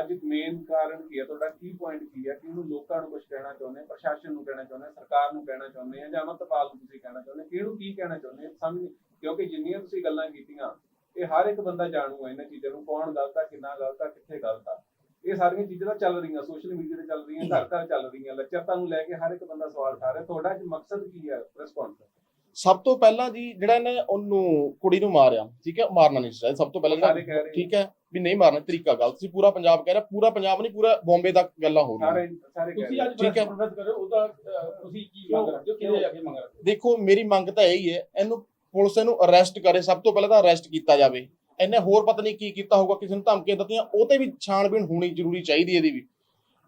ਅੱਜ ਮੇਨ ਕਾਰਨ ਕੀ ਹੈ? ਤੁਹਾਡਾ ਕੀ ਪੁਆਇੰਟ ਕੀ ਹੈ ਕਿ ਉਹਨੂੰ ਲੋਕਾਂ ਨੂੰ ਕੁਝ ਕਹਿਣਾ ਚਾਹੁੰਦੇ ਪ੍ਰਸ਼ਾਸਨ ਨੂੰ ਕਹਿਣਾ ਚਾਹੁੰਦੇ ਸਰਕਾਰ ਨੂੰ ਕਹਿਣਾ ਚਾਹੁੰਦੇ ਆ, ਜਾਂ ਅਮਰਤਪਾਲ ਨੂੰ ਤੁਸੀਂ ਕਹਿਣਾ ਚਾਹੁੰਦੇ ਆ? ਕਿਹਨੂੰ ਕੀ ਕਹਿਣਾ ਚਾਹੁੰਦੇ ਸਮਝ ਕਿਉਂਕਿ ਜਿੰਨੀਆਂ ਤੁਸੀਂ ਗੱਲਾਂ ਕੀਤੀਆਂ ਇਹ ਹਰ ਇੱਕ ਬੰਦਾ ਜਾਣੂ ਹੈ ਇਹਨਾਂ ਚੀਜ਼ਾਂ ਨੂੰ ਕੌਣ ਗਲਤ ਆ ਕਿੰਨਾ ਗਲਤ ਆ ਕਿੱਥੇ ਗਲਤ ਆ। ਇਹ ਸਾਰੀਆਂ ਚੀਜ਼ਾਂ ਤਾਂ ਚੱਲ ਰਹੀਆਂ ਸੋਸ਼ਲ ਮੀਡੀਆ ਤੇ ਚੱਲ ਰਹੀਆਂ ਘਰ ਘਰ ਚੱਲ ਰਹੀਆਂ ਲੱਚਰਤਾ ਨੂੰ ਲੈ ਕੇ ਹਰ ਇੱਕ ਬੰਦਾ ਸਵਾਲ ਉਠਾ ਰਿਹਾ। ਤੁਹਾਡਾ ਮਕਸਦ ਕੀ ਹੈ ਰਿਸਪੌਂਸ ਸਭ ਤੋਂ ਪਹਿਲਾਂ ਜੀ ਜਿਹੜਾ ਇਹਨੇ ਉਹਨੂੰ ਕੁੜੀ ਨੂੰ ਮਾਰਿਆ ਠੀਕ ਹੈ ਮਾਰਨਾ ਨਹੀਂ ਚਾਹੀਦਾ ਸਭ ਤੋਂ ਪਹਿਲਾਂ ਰਹੇ ਠੀਕ ਹੈ ਵੀ ਨਹੀਂ ਮਾਰਨਾ ਤਰੀਕਾ ਗਲਤ ਸੀ ਪੂਰਾ ਪੰਜਾਬ ਕਹਿ ਰਿਹਾ ਪੂਰਾ ਪੰਜਾਬ ਨਹੀਂ ਪੂਰਾ ਬੰਬੇ ਤੱਕ ਗੱਲਾਂ ਹੋ ਰਹੀਆਂ। ਸਾਰੇ ਸਾਰੇ ਕਹਿ ਤੁਸੀਂ ਰਹੇ ਅੱਜ ਠੀਕ ਹੈ। ਪ੍ਰੋਫੈਸ ਕਰੋ ਉਹਦਾ ਤੁਸੀਂ ਕੀ ਮੰਗ ਰੱਖਦੇ ਹੋ? ਕਿਹਦੇ ਅੱਗੇ ਮੰਗ ਰੱਖਦੇ ਹੋ? ਦੇਖੋ ਮੇਰੀ ਮੰਗ ਤਾਂ ਇਹੀ ਹੈ ਇਹਨੂੰ ਪੁਲਿਸ ਇਹਨੂੰ ਅਰੈਸਟ ਕਰੇ ਸਭ ਤੋਂ ਪਹਿਲਾਂ ਤਾਂ ਅਰੈਸਟ ਕੀਤਾ ਜਾਵੇ। ਇਹਨੇ ਹੋਰ ਪਤਾ ਨਹੀਂ ਕੀ ਕੀਤਾ ਹੋਊਗਾ ਕਿਸੇ ਨੂੰ ਧਮਕੀਆਂ ਦਿੱਤੀਆਂ ਉਹ ਤੇ ਵੀ ਛਾਣਬੀਣ ਹੋਣੀ ਜ਼ਰੂਰੀ ਚਾਹੀਦੀ ਇਹਦੀ ਵੀ।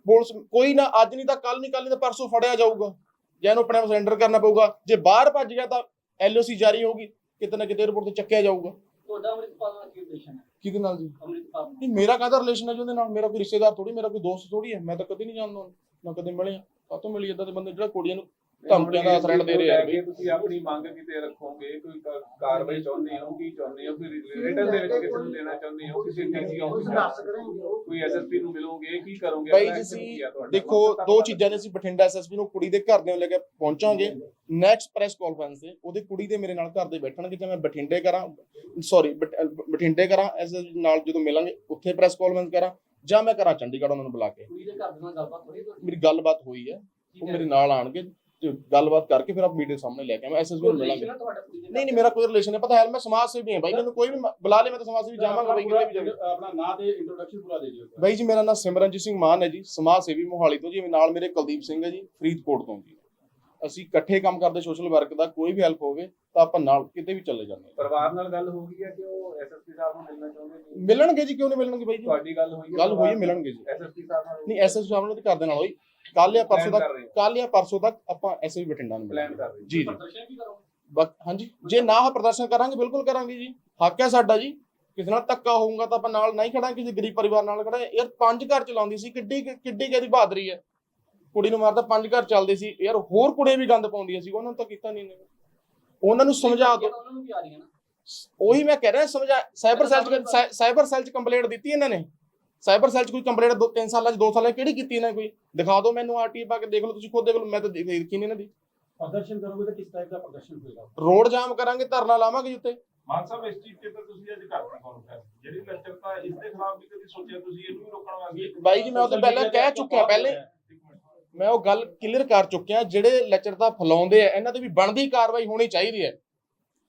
ਪੁਲਿਸ ਕੋਈ ਨਾ ਅੱਜ ਨਹੀਂ ਤਾਂ ਕੱਲ ਨਹੀਂ ਕੱਲ ਨਹੀਂ ਤਾਂ ਪਰਸੋਂ ਫੜਿਆ ਜਾਊਗਾ। ਜਾਂ ਇਹਨੂੰ ਆਪਣੇ ਆਪ ਸਰੈਂਡਰ ਕਰਨਾ ਪਊਗਾ। ਜੇ ਬਾਹਰ ਭੱਜ ਗਿਆ ਤਾਂ ਐਲਓਸੀ ਜਾਰੀ ਹੋਊਗੀ ਕਿਤੇ ਨਾ ਕਿਤੇ ਰਿਪੋਰਟ ਤੇ ਚੱਕਿਆ ਜਾਊਗਾ। ਤੁਹਾਡਾ ਅੰਮ੍ਰਿਤਪਾਲ ਨਾਲ ਕੀ ਰਿਲੇਸ਼ਨ ਹੈ? ਕਿਹਦੇ ਨਾਲ ਜੀ? ਅੰਮ੍ਰਿਤਪਾਲ ਨਹੀਂ ਮੇਰਾ ਕਾਹਦਾ ਰਿਲੇਸ਼ਨ ਹੈ ਜੀ ਉਹਦੇ ਨਾਲ? ਮੇਰਾ ਕੋਈ ਰਿਸ਼ਤੇਦਾਰ ਥੋੜੀ ਮੇਰਾ ਕੋਈ ਦੋਸਤ ਥੋੜੀ ਹੈ। ਮੈਂ ਤਾਂ ਕਦੇ ਨਹੀਂ ਜਾਣਦਾ ਉਹਨੂੰ ਨਾ ਕਦੇ ਮਿਲਿਆ। ਕਾਹਤੋਂ ਮਿਲੀ? ਇਦਾਂ ਦੇ ਬੰਦੇ ਜਿਹੜਾ ਕੁੜੀਆਂ ਨੂੰ ਧਮਕੀਆਂ ਦਾ ਥ੍ਰੈਟ ਦੇ ਰਹੇ ਆ ਤੁਸੀਂ ਆਪਣੀ ਮੰਗ ਕਿਤੇ ਰੱਖੋਗੇ? ਕੋਈ ਕਾਰਵਾਈ ਚਾਹੁੰਦੇ ਹੋ ਕੀ ਚਾਹੁੰਦੇ ਹੋ? ਕੋਈ ਰਿਟਰਨ ਦੇ ਵਿੱਚ ਕਿਸੇ ਨੂੰ ਦੇਣਾ ਚਾਹੁੰਦੇ ਹੋ? ਕਿਸੇ ਡੀਸੀ ਉਹ ਆਫਿਸ ਸੰਘਰਸ਼ ਕਰਨਗੇ ਉਹ ਕੋਈ ਐਸਐਸਪੀ ਨੂੰ ਮਿਲੋਗੇ? ਕੀ ਕਰੋਗੇ? ਬਾਈ ਜੀ ਸੀ? ਦੇਖੋ ਦੋ ਚੀਜ਼ਾਂ ਨੇ ਅਸੀਂ ਬਠਿੰਡਾ ਐਸਐਸਪੀ ਨੂੰ ਕੁੜੀ ਦੇ ਘਰ ਦੇ ਲੈ ਕੇ ਪਹੁੰਚਾਂਗੇ। ਨੈਕਸਟ ਪ੍ਰੈਸ ਕਾਨਫਰੰਸ ਤੇ ਉਹਦੇ ਕੁੜੀ ਦੇ ਮੇਰੇ ਨਾਲ ਘਰ ਦੇ ਬੈਠਣਗੇ ਜਾਂ ਮੈਂ ਬਠਿੰਡੇ ਕਰਾਂ ਸੌਰੀ ਬਠਿੰਡੇ ਕਰਾਂ ਐਸਐਸਪੀ ਨਾਲ ਜਦੋਂ ਮਿਲਾਂਗੇ ਉੱਥੇ ਪ੍ਰੈਸ ਕਾਨਫਰੰਸ ਕਰਾਂ ਜਾਂ ਮੈਂ ਕਰਾਂ ਚੰਡੀਗੜ੍ਹ ਉਹਨਾਂ ਨੂੰ ਬੁਲਾ ਕੇ। ਕੁੜੀ ਦੇ ਘਰ ਦੇ ਨਾਲ ਗੱਲਬਾਤ ਹੋਈ ਤੁਹਾਡੀ? ਮੇਰੀ ਗੱਲਬਾਤ ਹੋਈ ਹੈ। ਉਹ ਮੇਰੇ ਨਾਲ ਆਣਗੇ। ਗੱਲਬਾਤ ਕਰਕੇ ਫਿਰ ਆਪ ਮੀਡੀਆ ਸਾਹਮਣੇ ਲੈ ਕੇ ਆਵਾਂ ਐਸਐਸਪੀ ਨੂੰ ਮਿਲਾਂਗੇ। ਦੇ ਨਹੀਂ ਨਹੀਂ ਮੇਰਾ ਕੋਈ ਰਿਲੇਸ਼ਨ ਨਹੀਂ ਪਤਾ ਹੈ ਮੈਂ ਸਮਾਜ ਸੇਵੀ ਹਾਂ ਬਾਈ ਮੈਨੂੰ ਕੋਈ ਵੀ ਮ- ਬੁਲਾ ਲੇ ਮੈਂ ਤਾਂ ਸਮਾਜ ਸੇਵੀ ਜਾਵਾਂਗਾ ਬਾਈ ਕਿਤੇ ਵੀ ਜਾਵਾਂਗਾ ਆਪਣਾ ਨਾਂ ਤੇ ਇੰਟਰੋਡਕਸ਼ਨ ਪੂਰਾ ਦੇ ਦਿਓ ਬਾਈ ਜੀ ਮੇਰਾ ਨਾਮ ਸਿਮਰਨਜੀਤ ਸਿੰਘ ਮਾਨ ਹੈ ਜੀ ਸਮਾਜ ਸੇਵੀ ਮੋਹਾਲੀ ਤੋਂ ਜੀ ਨਾਲ ਮੇਰੇ ਕੁਲਦੀਪ ਸਿੰਘ ਹੈ ਜੀ ਫਰੀਦਕੋਟ ਤੋਂ ਜੀ। ਅਸੀਂ ਇਕੱਠੇ ਕੰਮ ਕਰਦੇ ਸੋਸ਼ਲ ਵਰਕ ਦਾ ਕੋਈ ਵੀ ਹੈਲਪ ਹੋਵੇ ਤਾਂ ਆਪਾਂ ਨਾਲ ਕਿਤੇ ਵੀ ਚੱਲੇ ਜਾਂਦੇ ਹਾਂ। ਪਰਿਵਾਰ ਨਾਲ ਗੱਲ ਹੋ ਗਈ ਹੈ ਕਿ ਉਹ ਐਸਐਸਪੀ ਸਾਹਿਬ ਨੂੰ ਮਿਲਣਾ ਚਾਹੁੰਦੇ ਨੇ? ਮਿਲਣਗੇ ਜੀ ਕਿਉਂ ਨਹੀਂ ਮਿਲਣਗੇ ਬਾਈ ਜੀ? ਤੁਹਾਡੀ ਗੱਲ ਹੋਈ ਹੈ ਗੱਲ ਹੋਈ ਮਿਲਣਗੇ ਜੀ। ਐਸਐਸਪੀ ਸਾਹਿਬ ਨਾਲ? ਨਹੀਂ ਐਸਐਸ ਸਾਹਿਬ ਨਾਲ ਤੇ ਕਰਦੇ ਨਾਲ ਹੋਈ। ਕੱਲ ਜਾਂ ਪਰਸੋਂ ਤੱਕ। ਕੱਲ ਜਾਂ ਪਰਸੋਂ ਤੱਕ ਆਪਾਂ ਐਸਐਸ ਬਠਿੰਡਾ ਨੂੰ ਪਲਾਨ ਕਰ ਰਹੇ। ਜੀ ਜੀ। ਪ੍ਰਦਰਸ਼ਨ ਵੀ ਕਰੋਗੇ? ਬਕ ਹਾਂਜੀ। ਜੇ ਨਾ ਹੋ ਪ੍ਰਦਰਸ਼ਨ ਕਰਾਂਗੇ ਬਿਲਕੁਲ ਕਰਾਂਗੇ ਜੀ। ਹੱਕ ਹੈ ਸਾਡਾ ਜੀ। ਕਿਸੇ ਨਾਲ ਧੱਕਾ ਹੋਊਗਾ ਤਾਂ ਆਪਾਂ ਨਾਲ ਨਹੀਂ ਖੜਾਂਗੇ ਕਿਸੇ ਗਰੀਬ ਪਰਿਵਾਰ ਨਾਲ ਖੜਾਂਗੇ। ਯਾਰ ਪੰਜ ਘਰ ਚਲਾਉਂਦੀ ਸੀ। ਕਿੱਡੀ ਕਿੱਡੀ ਕਿਹਦੀ ਬਹਾਦਰੀ ਹੈ। ਕੁੜੀ ਨੂੰ ਮਾਰਦਾ ਪੰਜ ਘਰ ਚੱਲਦੇ ਸੀ। ਯਾਰ ਹੋਰ ਕੁੜੇ ਵੀ ਗੰਦ ਪਾਉਂਦੀਆਂ ਸੀ। ਉਹਨਾਂ ਨੂੰ ਤਾਂ ਕੀਤਾ ਨਹੀਂ। ਉਹਨਾਂ ਨੂੰ ਸਮਝਾ ਦਿਓ ਉਹਨਾਂ ਨੂੰ ਵੀ ਆ ਰਹੀਆਂ ਨਾ। ਉਹੀ ਮੈਂ ਕਹਿ ਰਿਹਾ ਸਮਝਾ ਸਾਈਬਰ ਸੈਲ ਚ ਸਾਈ- ਸਾਈਬਰ ਸੈਲ ਚ ਕੰਪਲੇਂਟ ਦਿੱਤੀ ਇਹਨਾਂ ਨੇ। ਸਾਈਬਰ ਸੈਲ ਚ ਕੋਈ ਕੰਪਲੇਂਟ ਦੋ ਤਿੰਨ ਸਾਲਾਂ ਚ ਦੋ ਸਾਲਾਂ ਚ ਕਿਹੜੀ ਕੀਤੀ ਇਹਨਾਂ ਨੇ ਕੋਈ? ਦਿਖਾ ਦਿਓ ਮੈਨੂੰ ਆਰਟੀ ਪਾ ਕੇ ਦੇਖ ਲਓ ਤੁਸੀਂ ਖੁਦ ਦੇਖ ਲਓ ਮੈਂ ਤਾਂ ਦੇਖ ਦੇਖੀ ਨਹੀਂ ਇਹਨਾਂ ਦੀ। ਪ੍ਰਦਰਸ਼ਨ ਕਰੋਗੇ ਤਾਂ ਕਿਸ ਟਾਈਪ ਦਾ ਪ੍ਰਦਰਸ਼ਨ ਹੋਏਗਾ? ਰੋਡ ਜਾਮ ਕਰਾਂਗੇ ਧਰਨਾ ਲਾਵਾਂਗੇ ਜੀ ਉੱਤੇ। ਮਾਨ ਸਾਹਿਬ ਇਸ ਚੀਜ਼ ਤੇ ਤਾਂ ਤੁਸੀਂ ਅੱਜ ਕਰਤੀ ਕਾਨਫਰੰਸ ਜਿਹੜੀ ਲੱਚਰਤਾ ਇਸ ਦੇ ਖਿਲਾਫ ਵੀ ਕਦੀ ਸੋਚਿਆ ਤੁਸੀਂ ਇਹਨੂੰ ਵੀ ਰੋਕਣ ਵਾਸਤੇ? ਬਾਈ ਜੀ ਮੈਂ ਉਹ ਤਾਂ ਪਹਿਲਾਂ ਕਹਿ ਚੁੱਕਿਆ ਪਹਿਲੇ ਮੈਂ ਉਹ ਗੱਲ ਕਲੀਅਰ ਕਰ ਚੁੱਕਿਆ ਜਿਹੜੇ ਲੱਚਰਤਾ ਫਲਾਉਂਦੇ ਆ ਇਹਨਾਂ ਤੇ ਵੀ ਬਣਦੀ ਕਾਰਵਾਈ ਹੋਣੀ ਚਾਹੀਦੀ ਹੈ।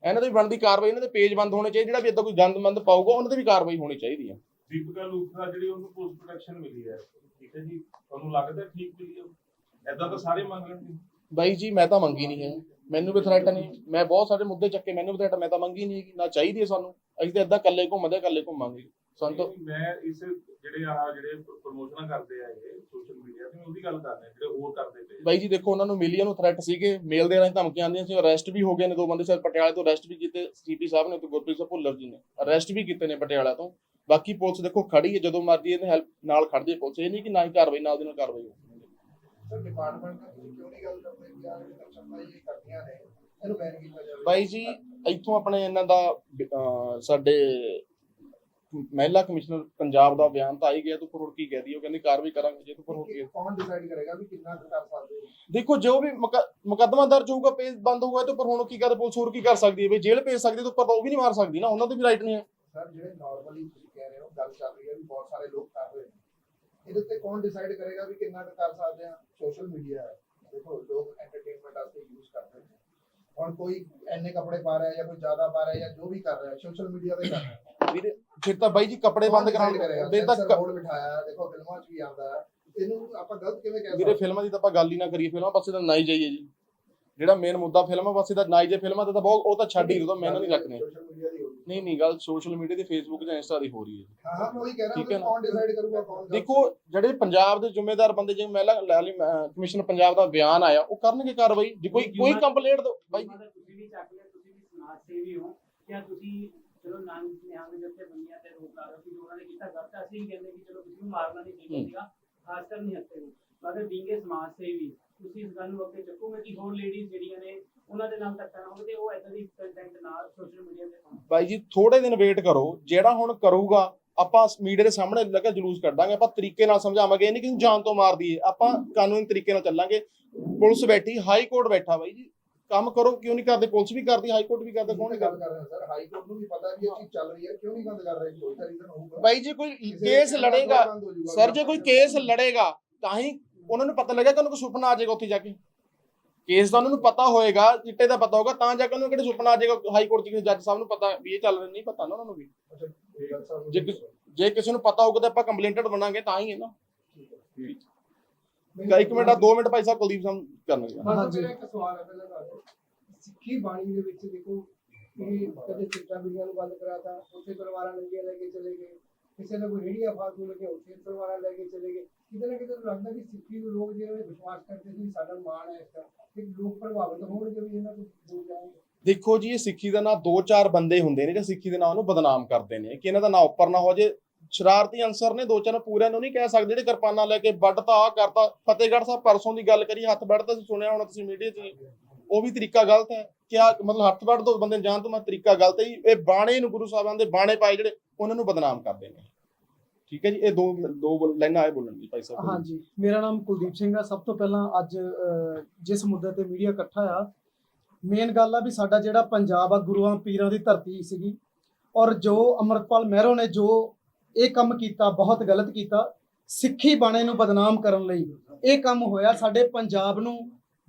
ਇਹਨਾਂ ਤੇ ਵੀ ਬਣਦੀ ਕਾਰਵਾਈ ਇਹਨਾਂ ਦੇ ਪੇਜ ਬੰਦ ਹੋਣੇ ਚਾਹੀਦੇ ਜਿਹੜਾ ਵੀ ਇਦਾਂ ਕੋਈ ਗੰਦਮੰਦ ਪਾਊਗਾ ਉਹਨਾਂ ਤੇ ਵੀ ਕਾਰਵਾਈ ਹੋਣੀ ਚਾਹੀਦੀ ਹੈ। ਦੀਪਿਕਾ ਲੂਥਰਾ ਜਿਹੜੀ ਉਹਨੂੰ ਪੁਲਿਸ ਪ੍ਰੋਟੈਕਸ਼ਨ ਮਿਲੀ ਹੈ ਠੀਕ ਹੈ ਜੀ? ਤੁਹਾਨੂੰ ਲੱਗਦਾ ਠੀਕ ਮਿਲੀ ਹੈ? ਐਦਾਂ ਤਾਂ ਸਾਰੇ ਮੰਗ ਲੈਣਗੇ ਬਾਈ ਜੀ ਮੈਂ ਤਾਂ ਮੰਗੀ ਨਹੀਂ ਹੈ। ਮੈਨੂੰ ਵੀ ਥ੍ਰੈਟ ਨਹੀਂ। ਮੈਂ ਬਹੁਤ ਸਾਰੇ ਮੁੱਦੇ ਚੱਕੇ ਮੈਨੂੰ ਵੀ ਥ੍ਰੈਟ ਮੈਂ ਤਾਂ ਮੰਗੀ ਨਹੀਂ ਨਾ ਚਾਹੀਦੀ ਹੈ ਸਾਨੂੰ। ਅਸੀਂ ਤਾਂ ਇਦਾਂ ਇਕੱਲੇ ਘੁੰਮਦੇ ਇਕੱਲੇ ਘੁੰਮਾਂਗੇ। ਸਾਨੂੰ ਤਾਂ ਨਹੀਂ, ਮੈਂ ਇਸ ਜਿਹੜੇ ਆ ਜਿਹੜੇ ਪ੍ਰਮੋਸ਼ਨਾਂ ਕਰਦੇ ਆ ਇਹ ਸੋਸ਼ਲ ਮੀਡੀਆ ਤੇ ਉਹਦੀ ਗੱਲ ਕਰ ਰਿਹਾ ਜਿਹੜੇ ਹੋਰ ਕਰਦੇ ਪਏ ਬਾਈ ਜੀ ਦੇਖੋ ਉਹਨਾਂ ਨੂੰ ਮਿਲੀਅਨ ਨੂੰ ਥ੍ਰੈਟ ਸੀਗੇ। ਮੇਲ ਦੇ ਰਾਹੀਂ ਧਮਕੀਆਂ ਆਉਂਦੀਆਂ ਸੀ ਅਰੈਸਟ ਵੀ ਹੋ ਗਏ ਨੇ ਦੋ ਬੰਦੇ। ਸਰ ਪਟਿਆਲੇ ਤੋਂ ਅਰੈਸਟ ਵੀ ਕੀਤੇ ਸੀਪੀ ਸਾਹਿਬ ਨੇ ਤੇ ਗੁਰਪ੍ਰੀਤ ਸਿੰਘ ਭੁੱਲਰ ਜੀ ਨੇ। ਅਰੈਸਟ ਵੀ ਕੀਤੇ ਨੇ ਪਟਿਆਲਾ ਤੋਂ। ਬਾਕੀ ਪੁਲਿਸ ਦੇਖੋ ਖੜੀ ਹੈ ਜਦੋਂ ਮਰਜ਼ੀ ਇਹਦੇ ਹੈਲਪ ਨਾਲ ਖੜਦੀ ਹੈ ਪੁਲਿਸ ਇਹ ਨਹੀਂ ਕਿ ਨਾ ਹੀ ਕਾਰਵਾਈ ਨਾਲ ਦੀ ਨਾਲ ਕਾਰਵਾਈ ਹੋਵੇ ਸਰ ਡਿਪਾਰਟਮੈਂਟ ਦਾ ਤੁਸੀਂ ਕਿਉਂ ਨਹੀਂ ਗੱਲ ਕਰਦੇ? ਕਿ ਆ ਜਿਹੜੀ ਤਕਸ਼ਮਾ ਇਹ ਕਰਦੀਆਂ ਨੇ ਇਹਨੂੰ ਬੈਨ ਕੀਤਾ ਜਾਵੇ। ਬਾਈ ਜੀ ਇੱਥੋਂ ਆਪਣੇ ਇਹਨਾਂ ਦਾ ਸਾਡੇ ਮਹਿਲਾ ਕਮਿਸ਼ਨਰ ਪੰਜਾਬ ਦਾ ਬਿਆਨ ਤਾਂ ਆਈ ਗਿਆ ਤੂੰ ਹੋਰ ਕੀ ਕਹਿ ਦਈ ਉਹ ਕਹਿੰਦੀ ਕਾਰਵਾਈ ਕਰਾਂਗੇ ਜੇ ਤੂੰ ਹੋਰ ਕੀ ਕੌਣ ਡਿਸਾਈਡ ਕਰੇਗਾ ਵੀ ਕਿੰਨਾ ਕਰ ਸਕਦੇ ਹੋ? ਦੇਖੋ ਜੋ ਵੀ ਮੁਕ- ਮੁਕੱਦਮਾ ਦਰਜ ਹੋਊਗਾ ਪੇਜ ਬੰਦ ਹੋਊਗਾ ਤੇ ਉੱਪਰ ਹੁਣ ਕੀ ਕਰ ਪੁਲਿਸ ਹੋਰ ਕੀ ਕਰ ਸਕਦੀ ਹੈ? ਵੀ ਜੇਲ੍ਹ ਭੇਜ ਸਕਦੀ ਹੈ ਤੇ ਉੱਪਰ ਉਹ ਵੀ ਨਹੀਂ ਮਾਰ ਸਕਦੀ ਨਾ ਉਹਨਾਂ ਦੇ ਵੀ ਰਾਈਟ ਨਹੀਂ ਹੈ। ਸਰ ਜਿਹੜੇ ਨਾਰਮਲੀ ਤੁਸੀਂ ਕਹਿ ਰਹੇ ਹੋ ਗੱਲ ਚੱਲ ਰਹੀ ਹੈ ਵੀ ਬਹੁਤ ਸਾਰੇ ਲੋਕ ਕਰ ਰਹੇ ਨੇ। ਇਹਦੇ ਉੱਤੇ ਕੌਣ ਡਿਸਾਈਡ ਕਰੇਗਾ ਵੀ ਕਿੰਨਾ ਕੁ ਕਰ ਸਕਦੇ ਆ ਸੋਸ਼ਲ ਮੀਡੀਆ ਹੈ। ਦੇਖੋ ਲੋਕ ਐਂਟਰਟੇਨਮੈਂਟ ਵਾਸਤੇ ਯੂਜ਼ ਕਰਦੇ ਨੇ। ਹੁਣ ਕੋਈ ਐਨੇ ਕੱਪੜੇ ਪਾ ਰਿਹਾ ਜਾਂ ਕੋਈ ਜ਼ਿਆਦਾ ਪਾ ਰਿਹਾ ਜਾਂ ਜੋ ਵੀ ਕਰ ਰਿਹਾ ਸੋਸ਼ਲ ਮੀਡੀਆ ਤੇ ਕਰ ਰਿਹਾ ਵੀਰੇ ਫਿਰ ਤਾਂ ਬਾਈ ਜੀ ਕੱਪੜੇ ਬੰਦ ਕਰਾਉਣ ਕਰੇਗਾ? ਦੇ ਤੱਕ ਬੋਰਡ ਬਿਠਾਇਆ ਦੇਖੋ ਫਿਲਮਾਂ 'ਚ ਵੀ ਆਉਂਦਾ ਇਹਨੂੰ ਆਪਾਂ ਗਲਤ ਕਿਵੇਂ ਕਹਿ ਵੀਰੇ ਫਿਲਮਾਂ ਦੀ ਤਾਂ ਆਪਾਂ ਗੱਲ ਹੀ ਨਾ ਕਰੀਏ। ਫਿਲਮਾਂ ਪਾਸੇ ਤਾਂ ਨਾ ਹੀ ਜਾਈਏ ਜੀ। ਜਿਹੜਾ ਮੇਨ ਮੁੱਦਾ ਫਿਲਮਾਂ ਪਾਸੇ ਦਾ ਨਾ ਹੀ ਜੇ ਫਿਲਮਾਂ ਤੇ ਤਾਂ ਬਹੁਤ ਉਹ ਤਾਂ ਛੱਡ ਹੀ ਦੋ ਮੈਨੂੰ ਨਹੀਂ ਰੱਖਣੇ ਨਹੀਂ ਨਹੀਂ ਗੱਲ ਸੋਸ਼ਲ ਮੀਡੀਆ ਤੇ ਫੇਸਬੁੱਕ ਜਾਂ ਇੰਸਟਾ ਦੀ ਹੋ ਰਹੀ ਹੈ ਹਾਂ ਹਾਂ ਮੈਂ ਉਹੀ ਕਹਿ ਠੀਕ ਰਿਹਾ ਹੈ ਨਾ? ਕੌਣ ਡਿਸਾਈਡ ਕਰੂਗਾ ਕੌਣ ਦੇਖੋ ਜਿਹੜੇ ਪੰਜਾਬ ਦੇ ਜ਼ਿੰਮੇਦਾਰ ਬੰਦੇ ਜਿਵੇਂ ਮਹਿਲਾ ਲਾਲੀ ਕਮਿਸ਼ਨ ਪੰਜਾਬ ਦਾ ਬਿਆਨ ਆਇਆ ਉਹ ਕਰਨਗੇ ਕਾਰਵਾਈ ਜੇ ਕੋਈ ਕੋਈ ਕੰਪਲੇਂਟ ਬਾਈ ਜੀ, ਮਤਲਬ ਤੁਸੀਂ ਵੀ ਚੱਕ ਲਿਆ ਤੁਸੀਂ ਵੀ ਸਮਾਜ ਸੇਵੀ ਹੋ ਜਾਂ ਤੁਸੀਂ ਚਲੋ ਨਾਮ ਨਿਹੰਗ ਜੱਥੇ ਬੰਦੀਆਂ ਤੇ ਰੋਕ ਲਾ ਰਹੇ ਹੋ ਕਿ ਜੋ ਉਹਨਾਂ ਨੇ ਕੀਤਾ ਗਲਤ ਹੈ, ਅਸੀਂ ਵੀ ਕਹਿੰਦੇ ਕਿ ਚਲੋ ਕਿਸੇ ਨੂੰ ਮਾਰਨਾ ਨਹੀਂ ਚਾਹੀਦਾ ਹੂੰ। ਸੀਗਾ ਖਾਸ ਕਰ ਨਹੀਂ ਹੱਤੇ ਨੂੰ ਮਗਰ ਬੀਂਗੇ ਸਮਾਜ ਸੇਵੀ ਤੁਸੀਂ ਇਸ ਗੱਲ ਨੂੰ ਅੱਗੇ ਚੱਕੋਗੇ ਕਿ ਹੋਰ ਲੇਡੀਜ਼ ਜਿਹੜੀਆਂ ਨੇ, ਉਹਨਾਂ ਦੇ ਨਾਲ ਧੱਕਾ ਨਾ ਹੋਵੇ ਤੇ ਉਹ ਇਦਾਂ ਦੀ ਕੰਟੈਂਟ ਨਾਲ ਸੋਸ਼ਲ ਮੀਡੀਆ ਤੇ ਪਾਉਣ। ਬਾਈ ਜੀ ਥੋੜੇ ਦਿਨ ਵੇਟ ਕਰੋ। ਜਿਹੜਾ ਹੁਣ ਕਰੂਗਾ, ਆਪਾਂ ਮੀਡੀਆ ਦੇ ਸਾਹਮਣੇ ਲੱਗਾ ਜਲੂਸ ਕੱਢਾਂਗੇ ਆਪਾਂ ਤਰੀਕੇ ਨਾਲ ਸਮਝਾਵਾਂਗੇ, ਇਹ ਨਹੀਂ ਕਿ ਜਾਨ ਤੋਂ ਮਾਰ ਦਈਏ, ਆਪਾਂ ਕਾਨੂੰਨੀ ਤਰੀਕੇ ਨਾਲ ਚੱਲਾਂਗੇ। ਪੁਲਿਸ ਬੈਠੀ ਹਾਈ ਕੋਰਟ ਬੈਠਾ ਬਾਈ ਜੀ। ਕੰਮ ਕਰੋ, ਕਿਉਂ ਨਹੀਂ ਕਰਦੇ? ਪੁਲਿਸ ਵੀ ਕਰਦੀ ਹਾਈ ਕੋਰਟ ਵੀ ਕਰਦਾ, ਕੌਣ ਨਹੀਂ ਗੱਲ ਕਰਦਾ? ਕਰ ਰਹੇ ਸਰ ਹਾਈ ਕੋਰਟ ਨੂੰ ਵੀ ਪਤਾ ਵੀ ਇਹ ਚੀਜ਼ ਚੱਲ ਰਹੀ ਹੈ ਕਿਉਂ ਨਹੀਂ ਬੰਦ ਕਰ ਰਹੇ ਕੋਈ ਤਾਂ ਰੀਜ਼ਨ ਹੋਊਗਾ ਬਾਈ ਜੇ, ਕੋਈ ਕੇਸ ਲੜੇਗਾ ਸਰ ਜੇ ਕੋਈ ਕੇਸ ਲੜੇਗਾ, ਤਾਂ ਹੀ ਉਹਨਾਂ ਨੂੰ ਪਤਾ ਲੱਗੇਗਾ ਕਿ ਉਹਨੂੰ ਕੋਈ ਸੁਪਨਾ ਆ ਜਾਏਗਾ ਉੱਥੇ ਜਾ ਕੇ। ਕੇਸ ਦਾ ਉਹਨਾਂ ਨੂੰ ਪਤਾ ਹੋਏਗਾ ਚਿੱਟੇ ਦਾ ਪਤਾ ਹੋਗਾ ਤਾਂ ਜਾ ਕੇ ਉਹਨੂੰ ਕਿਹੜੇ ਸੁਪਨਾ ਆ ਜਾਏਗਾ ਹਾਈ ਕੋਰਟ ਦੇ ਜੱਜ ਸਾਹਿਬ ਨੂੰ ਪਤਾ ਵੀ ਇਹ ਚੱਲ ਰਿਹਾ ਨਹੀਂ ਪਤਾ ਨਾ ਉਹਨਾਂ ਨੂੰ ਵੀ। ਜੇ ਜੇ ਕਿਸੇ ਨੂੰ ਪਤਾ ਹੋਊਗਾ ਤਾਂ ਆਪਾਂ ਕੰਪਲੇਂਟਡ ਬਣਾਂਗੇ ਤਾਂ ਹੀ ਹੈ ਨਾ। ਇੱਕ ਮਿੰਟ ਆ 2 ਮਿੰਟ ਭਾਈ ਸਾਹਿਬ ਕੁਲਦੀਪ ਸਾਹਿਬ ਕਰਨਗੇ। ਹਾਂਜੀ। ਇੱਕ ਸਵਾਲ ਹੈ ਪਹਿਲਾਂ ਤੁਹਾਡੇ ਸਿੱਖੀ ਬਾਣੀ ਦੇ ਵਿੱਚ ਦੇਖੋ ਇਹ ਕਦੇ ਚਿੱਟਾ ਬੀੜੀਆਂ ਨੂੰ ਬੰਦ ਕਰਾਤਾ ਉੱਥੇ ਪਰਿਵਾਰਾਂ ਲੰਗੇ ਲੈ ਕੇ ਚਲੇ ਗਏ ਕਿਸੇ ਨੇ ਕੋਈ ਰੇੜੀਆਂ ਫਾਲਤੂ ਲੱਗੇ ਉੱਥੇ ਪਰਿਵਾਰਾਂ ਲੈ ਕੇ ਚਲੇ ਗਏ। ਕਿਤੇ ਨਾ ਕਿਤੇ ਲੱਗਦਾ ਕਿ ਸਿੱਖੀ ਨੂੰ ਲੋਕ ਜਿਹੜੇ ਵਿਸ਼ਵਾਸ ਕਰਦੇ ਸੀ ਸਾਡਾ ਮਾਣ ਹੈ ਇਸ ਦਾ ਕਿ ਲੋਕ ਪ੍ਰਭਾਵਿਤ ਹੋਣਗੇ ਵੀ ਇਹਨਾਂ ਤੋਂ ਦੂਰ ਜਾਣਗੇ ਦੇਖੋ ਜੀ, ਇਹ ਸਿੱਖੀ ਦਾ ਨਾਂ ਦੋ ਚਾਰ ਬੰਦੇ ਹੁੰਦੇ ਨੇ ਜਿਹੜੇ ਸਿੱਖੀ ਦੇ ਨਾਂ ਨੂੰ ਬਦਨਾਮ ਕਰਦੇ ਨੇ। ਕਿ ਇਹਨਾਂ ਦਾ ਨਾਂ ਉੱਪਰ ਨਾ ਹੋ ਜੇ। ਸ਼ਰਾਰਤੀ ਅਨਸਰ ਨੇ ਦੋ ਚਾਰ ਪੂਰਿਆਂ ਨੂੰ ਨਹੀਂ ਕਹਿ ਸਕਦੇ, ਜਿਹੜੇ ਕਿਰਪਾਨਾਂ ਲੈ ਕੇ ਵੱਢਤਾ ਆ ਕਰਤਾ। ਫਤਿਹਗੜ੍ਹ ਸਾਹਿਬ ਪਰਸੋਂ ਦੀ ਗੱਲ ਕਰੀ, ਹੱਥ ਵੱਢਦਾ ਸੀ ਸੁਣਿਆ ਹੋਣਾ ਤੁਸੀਂ ਮੀਡੀਆ 'ਚ। ਉਹ ਵੀ ਤਰੀਕਾ ਗਲਤ ਹੈ। ਕਿਆ ਮਤਲਬ ਹੱਥ ਵੱਢ ਦੋ, ਬੰਦੇ ਨੂੰ ਜਾਣ ਤੋਂ ਮੈਂ ਤਰੀਕਾ ਗਲਤ ਹੈ ਇਹ ਬਾਣੇ ਨੂੰ ਗੁਰੂ ਸਾਹਿਬਾਨ ਦੇ ਬਾਣੇ ਪਾਏ ਜਿਹੜੇ, ਉਹਨਾਂ ਨੂੰ ਬਦਨਾਮ ਕਰਦੇ ਨੇ। ਠੀਕ ਹੈ ਜੀ, ਇਹ ਦੋ ਦੋ ਲਾਈਨਾਂ ਆਏ ਬੋਲਣ ਭਾਈ ਸਾਹਿਬ ਹਾਂਜੀ, ਮੇਰਾ ਨਾਮ ਕੁਲਦੀਪ ਸਿੰਘ ਆ। ਸਭ ਤੋਂ ਪਹਿਲਾਂ ਅੱਜ ਜਿਸ ਮੁੱਦੇ ਤੇ ਮੀਡੀਆ ਇਕੱਠਾ ਆ ਮੇਨ ਗੱਲ ਆ ਵੀ ਸਾਡਾ ਜਿਹੜਾ ਪੰਜਾਬ ਆ, ਗੁਰੂਆਂ ਪੀਰਾਂ ਦੀ ਧਰਤੀ ਸੀਗੀ। ਔਰ ਜੋ ਅਮਰਪਾਲ ਮਹਿਰੋ ਨੇ ਜੋ ਇਹ ਕੰਮ ਕੀਤਾ, ਬਹੁਤ ਗਲਤ ਕੀਤਾ, ਸਿੱਖੀ ਬਾਣੇ ਨੂੰ ਬਦਨਾਮ ਕਰਨ ਲਈ ਇਹ ਕੰਮ ਹੋਇਆ। ਸਾਡੇ ਪੰਜਾਬ ਨੂੰ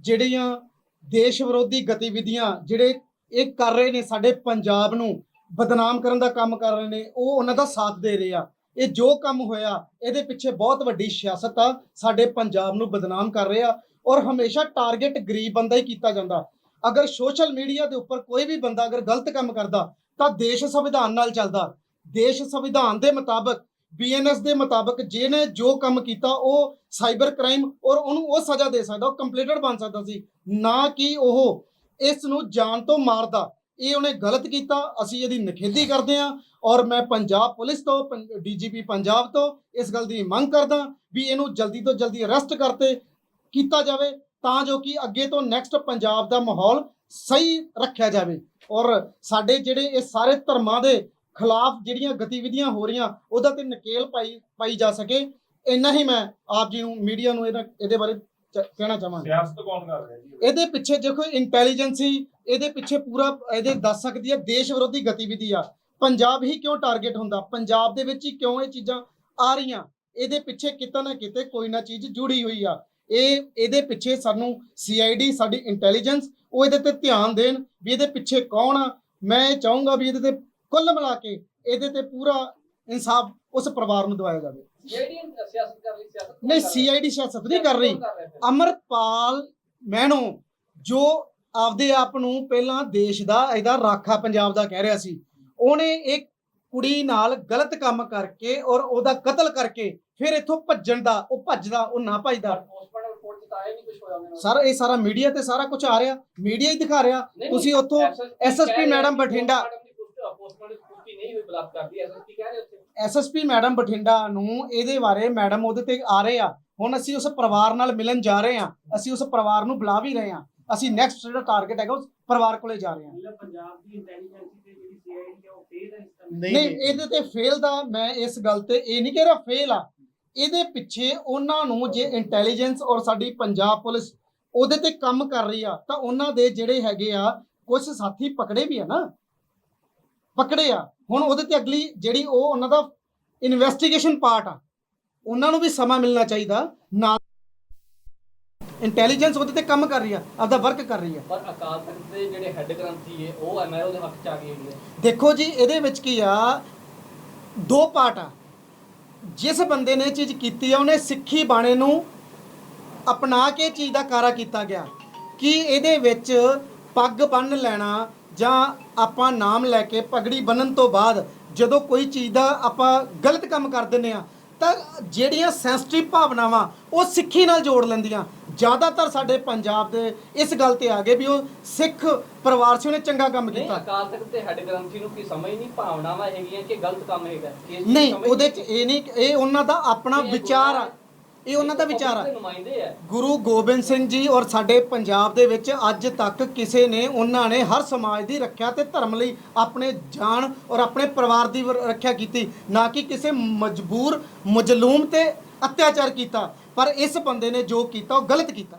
ਜਿਹੜੀਆਂ ਦੇਸ਼ ਵਿਰੋਧੀ ਗਤੀਵਿਧੀਆਂ, ਜਿਹੜੇ ਇਹ ਕਰ ਰਹੇ ਨੇ, ਸਾਡੇ ਪੰਜਾਬ ਨੂੰ ਬਦਨਾਮ ਕਰਨ ਦਾ ਕੰਮ ਕਰ ਰਹੇ ਨੇ, ਉਹ ਉਹਨਾਂ ਦਾ ਸਾਥ ਦੇ ਰਹੇ ਆ। ਇਹ ਜੋ ਕੰਮ ਹੋਇਆ, ਇਹਦੇ ਪਿੱਛੇ ਬਹੁਤ ਵੱਡੀ ਸਿਆਸਤ ਆ। ਸਾਡੇ ਪੰਜਾਬ ਨੂੰ ਬਦਨਾਮ ਕਰ ਰਿਹਾ ਔਰ ਹਮੇਸ਼ਾ ਟਾਰਗੇਟ ਗਰੀਬ ਬੰਦਾ ਹੀ ਕੀਤਾ ਜਾਂਦਾ। ਅਗਰ ਸੋਸ਼ਲ ਮੀਡੀਆ ਦੇ ਉੱਪਰ ਕੋਈ ਵੀ ਬੰਦਾ ਅਗਰ ਗਲਤ ਕੰਮ ਕਰਦਾ, ਤਾਂ ਦੇਸ਼ ਸੰਵਿਧਾਨ ਨਾਲ ਚੱਲਦਾ। ਦੇਸ਼ ਸੰਵਿਧਾਨ ਦੇ ਮੁਤਾਬਕ ਬੀਐਨਐਸ ਦੇ ਮੁਤਾਬਕ ਜਿਹਨੇ ਜੋ ਕੰਮ ਕੀਤਾ, ਉਹ ਸਾਈਬਰ ਕ੍ਰਾਈਮ ਔਰ ਉਹਨੂੰ ਉਹ ਸਜ਼ਾ ਦੇ ਸਕਦਾ, ਉਹ ਕੰਪਲੀਟਡ ਬਣ ਸਕਦਾ ਸੀ। ਨਾ ਕਿ ਉਹ ਇਸ ਨੂੰ ਜਾਨ ਤੋਂ ਮਾਰਦਾ। ਇਹ ਉਹਨੇ ਗਲਤ ਕੀਤਾ, ਅਸੀਂ ਇਹਦੀ ਨਿਖੇਧੀ ਕਰਦੇ ਹਾਂ ਔਰ ਮੈਂ ਪੰਜਾਬ ਪੁਲਿਸ ਤੋਂ ਡੀਜੀਪੀ ਪੰਜਾਬ ਤੋਂ ਇਸ ਗੱਲ ਦੀ ਮੰਗ ਕਰਦਾ ਵੀ ਇਹਨੂੰ ਜਲਦੀ ਤੋਂ ਜਲਦੀ ਅਰੈਸਟ ਕਰਤੇ, ਕੀਤਾ ਜਾਵੇ ਤਾਂ ਜੋ ਕਿ ਅੱਗੇ ਤੋਂ ਨੈਕਸਟ ਪੰਜਾਬ ਦਾ ਮਾਹੌਲ ਸਹੀ ਰੱਖਿਆ ਜਾਵੇ। ਔਰ ਸਾਡੇ ਜਿਹੜੇ ਇਹ ਸਾਰੇ ਧਰਮਾਂ ਦੇ ਖਿਲਾਫ ਜਿਹੜੀਆਂ ਗਤੀਵਿਧੀਆਂ ਹੋ ਰਹੀਆਂ, ਉਹਦਾ ਤੇ ਨਕੇਲ ਪਾਈ ਪਾਈ ਜਾ ਸਕੇ। ਇੰਨਾ ਹੀ ਮੈਂ ਆਪ ਜੀ ਨੂੰ, ਮੀਡੀਆ ਨੂੰ ਇਹਦਾ, ਇਹਦੇ ਬਾਰੇ ਕਹਿਣਾ ਚਾਹਾਂਗਾ। ਸਿਆਸਤ ਕੌਣ ਕਰ ਰਿਹਾ ਜੀ? ਇਹਦੇ ਪਿੱਛੇ ਦੇਖੋ ਇੰਟੈਲੀਜੈਂਸੀ ਇਹਦੇ ਪਿੱਛੇ ਪੂਰਾ ਇਹਦੇ ਦੱਸ ਸਕਦੀ ਹੈ ਦੇਸ਼ ਵਿਰੋਧੀ ਗਤੀਵਿਧੀ ਆ। ਪੰਜਾਬ ਹੀ ਕਿਉਂ ਟਾਰਗੇਟ ਹੁੰਦਾ? ਪੰਜਾਬ ਦੇ ਵਿੱਚ ਹੀ ਕਿਉਂ ਇਹ ਚੀਜ਼ਾਂ ਆ ਰਹੀਆਂ? ਇਹਦੇ ਪਿੱਛੇ ਕਿਤੇ ਨਾ ਕਿਤੇ ਕੋਈ ਨਾ ਚੀਜ਼ ਜੁੜੀ ਹੋਈ ਆ। ਇਹ ਇਹਦੇ ਪਿੱਛੇ ਸਾਨੂੰ ਸੀਆਈਡੀ ਸਾਡੀ ਇੰਟੈਲੀਜੈਂਸ ਉਹ ਇਹਦੇ ਤੇ ਧਿਆਨ ਦੇਣ ਵੀ ਇਹਦੇ ਪਿੱਛੇ ਕੌਣ ਆ। ਮੈਂ ਚਾਹੂੰਗਾ ਵੀ ਇਹਦੇ ਤੇ ਕੁੱਲ ਮਿਲਾ ਕੇ ਇਹਦੇ ਤੇ ਪੂਰਾ ਇਨਸਾਫ ਉਸ ਪਰਿਵਾਰ ਨੂੰ ਦਿਵਾਇਆ ਜਾਵੇ। ਜਿਹੜੀ ਸਿਆਸਤ ਕਰ ਰਹੀ ਸਿਆਸਤ ਕੌਣ ਨਹੀਂ ਕਰ ਰਿਹਾ? ਸੀਆਈਡੀ ਸਿਆਸਤ ਨਹੀਂ ਕਰ ਰਹੀ? ਅਮਰਪਾਲ ਮਹਿਣੋ ਜੋ ਆਪਦੇ ਆਪ ਨੂੰ ਪਹਿਲਾਂ ਦੇਸ਼ ਦਾ ਇਹਦਾ ਰਾਖਾ ਪੰਜਾਬ ਦਾ ਕਹਿ ਰਿਹਾ ਸੀ ਉਹਨੇ ਇੱਕ ਕੁੜੀ ਨਾਲ ਗਲਤ ਕੰਮ ਕਰਕੇ ਔਰ ਉਹਦਾ ਕਤਲ ਕਰਕੇ ਫਿਰ ਇੱਥੋਂ ਭੱਜਣ ਦਾ ਉਹ ਭੱਜਦਾ ਉਹ ਨਾ ਭੱਜਦਾ। ਸਰ ਇਹ ਸਾਰਾ ਮੀਡੀਆ ਤੇ ਸਾਰਾ ਕੁਝ ਆ ਰਿਹਾ ਮੀਡੀਆ ਹੀ ਦਿਖਾ ਰਿਹਾ ਤੁਸੀਂ ਉੱਥੋਂ ਰਹੇ ਮੈਡਮ ਬਠਿੰਡਾ- ਨਹੀਂ ਹੋਈ ਬਲਾਤਕਾਰ ਦੀ ਐਸਐਸਪੀ ਕਹਿ ਰਹੇ ਉੱਥੇ? ਐਸਐਸਪੀ ਮੈਡਮ ਬਠਿੰਡਾ ਨੂੰ ਇਹਦੇ ਬਾਰੇ ਮੈਡਮ ਉਹਦੇ ਤੇ ਆ ਰਹੇ ਆ। ਹੁਣ ਅਸੀਂ ਉਸ ਪਰਿਵਾਰ ਨਾਲ ਮਿਲਣ ਜਾ ਰਹੇ ਆ ਅਸੀਂ ਉਸ ਪਰਿਵਾਰ ਨੂੰ ਬੁਲਾ ਵੀ ਰਹੇ ਆ ਅਸੀਂ ਨੈਕਸਟ ਜਿਹੜਾ ਟਾਰਗੇਟ ਹੈਗਾ ਉਸ ਪਰਿਵਾਰ ਕੋਲੇ ਜਾ ਰਹੇ ਆ ਮਤਲਬ ਪੰਜਾਬ ਦੀ ਇੰਟੈਲੀਜੈਂਸ ਤੇ ਜਿਹੜੀ ਸੀਆਈਡੀ ਹੈ ਉਹ ਫੇਲ ਹੈ ਇਸ ਤਰ੍ਹਾਂ? ਨਹੀਂ ਇਹਦੇ ਤੇ ਫੇਲ ਦਾ ਮੈਂ ਇਸ ਗੱਲ ਤੇ ਇਹ ਨਹੀਂ ਕਹਿ ਰਿਹਾ ਫੇਲ ਆ। ਇਹਦੇ ਪਿੱਛੇ ਉਹਨਾਂ ਨੂੰ ਜੇ ਇੰਟੈਲੀਜੈਂਸ ਔਰ ਸਾਡੀ ਪੰਜਾਬ ਪੁਲਿਸ ਉਹਦੇ ਤੇ ਕੰਮ ਕਰ ਰਹੀ ਆ ਤਾਂ ਉਹਨਾਂ ਦੇ ਜਿਹੜੇ ਹੈਗੇ ਆ ਕੁਝ ਸਾਥੀ ਪਕੜੇ ਵੀ ਆ ਨਾ। ਪਕੜੇ ਆ। ਹੁਣ ਉਹਦੇ ਤੇ ਅਗਲੀ ਜਿਹੜੀ ਉਹ ਉਹਨਾਂ ਦਾ ਇਨਵੈਸਟੀਗੇਸ਼ਨ ਪਾਰਟ ਆ ਉਹਨਾਂ ਨੂੰ ਵੀ ਸਮਾਂ ਮਿਲਣਾ ਚਾਹੀਦਾ। ਨਾਲ ਇੰਟੈਲੀਜੈਂਸ ਉਹਦੇ ਤੇ ਕੰਮ ਕਰ ਰਹੀ ਆ ਆਪਦਾ ਵਰਕ ਕਰ ਰਹੀ ਆ। ਪਰ ਅਕਾਲ ਤਖਤ ਦੇ ਜਿਹੜੇ ਹੈੱਡ ਗ੍ਰੰਥੀ ਹੈ ਉਹ ਐਮਐਲਏ ਦੇ ਹੱਕ ਚ ਆ ਗਏ ਆ। ਦੇਖੋ ਜੀ ਇਹਦੇ ਵਿੱਚ ਕੀ ਆ ਦੋ ਪਾਰਟ ਆ। ਜਿਸ ਬੰਦੇ ਨੇ ਚੀਜ਼ ਕੀਤੀ ਆ ਉਹਨੇ ਸਿੱਖੀ ਬਾਣੇ ਨੂੰ ਅਪਣਾ ਕੇ ਚੀਜ਼ ਦਾ ਕਾਰਾ ਕੀਤਾ ਗਿਆ। ਕਿ ਇਹਦੇ ਵਿੱਚ ਪੱਗ ਬੰਨ ਲੈਣਾ ਜਾਂ ਆਪਾਂ ਨਾਮ ਲੈ ਕੇ ਪਗੜੀ ਬੰਨਣ ਤੋਂ ਬਾਅਦ ਜਦੋਂ ਕੋਈ ਚੀਜ਼ ਦਾ ਆਪਾਂ ਗਲਤ ਕੰਮ ਕਰ ਦਿੰਦੇ ਆ ਤਾਂ ਜਿਹੜੀਆਂ ਸੈਂਸਿਟਿਵ ਭਾਵਨਾਵਾਂ ਉਹ ਸਿੱਖੀ ਨਾਲ ਜੋੜ ਲੈਂਦੀਆਂ। ਜ਼ਿਆਦਾਤਰ ਸਾਡੇ ਪੰਜਾਬ ਦੇ ਇਸ ਗੱਲ ਤੇ ਆ ਗਏ ਵੀ ਉਹ ਸਿੱਖ ਪਰਿਵਾਰ ਸੀ ਉਹਨੇ ਚੰਗਾ ਕੰਮ ਨਹੀਂ ਕੀਤਾ। ਅਕਾਲ ਤਖਤ ਦੇ ਹੈੱਡ ਗ੍ਰੰਥੀ ਨੂੰ ਕੀ ਸਮਝ ਨਹੀਂ ਭਾਵਨਾਵਾਂ ਹੈਗੀਆਂ ਕਿ ਗਲਤ ਕੰਮ ਹੈਗਾ। ਨਹੀਂ ਉਹਦੇ ਚ ਇਹ ਨਹੀਂ ਇਹ ਉਹਨਾਂ ਦਾ ਆਪਣਾ ਵਿਚਾਰ ਆ। ਇਹ ਉਹਨਾਂ ਦਾ ਵਿਚਾਰ ਆ। ਆ। ਗੁਰੂ ਗੋਬਿੰਦ ਸਿੰਘ ਜੀ ਔਰ ਸਾਡੇ ਪੰਜਾਬ ਦੇ ਵਿੱਚ ਅੱਜ ਤੱਕ ਕਿਸੇ ਨੇ ਉਹਨਾਂ ਨੇ ਹਰ ਸਮਾਜ ਦੀ ਰੱਖਿਆ ਤੇ ਧਰਮ ਲਈ ਆਪਣੇ ਜਾਨ ਔਰ ਆਪਣੇ ਪਰਿਵਾਰ ਦੀ ਰੱਖਿਆ ਕੀਤੀ ਨਾ ਕਿ ਕਿਸੇ ਮਜਬੂਰ ਮਜਲੂਮ ਤੇ ਅਤਿਆਚਾਰ ਕੀਤਾ। ਪਰ ਇਸ ਬੰਦੇ ਨੇ ਜੋ ਕੀਤਾ ਉਹ ਗਲਤ ਕੀਤਾ।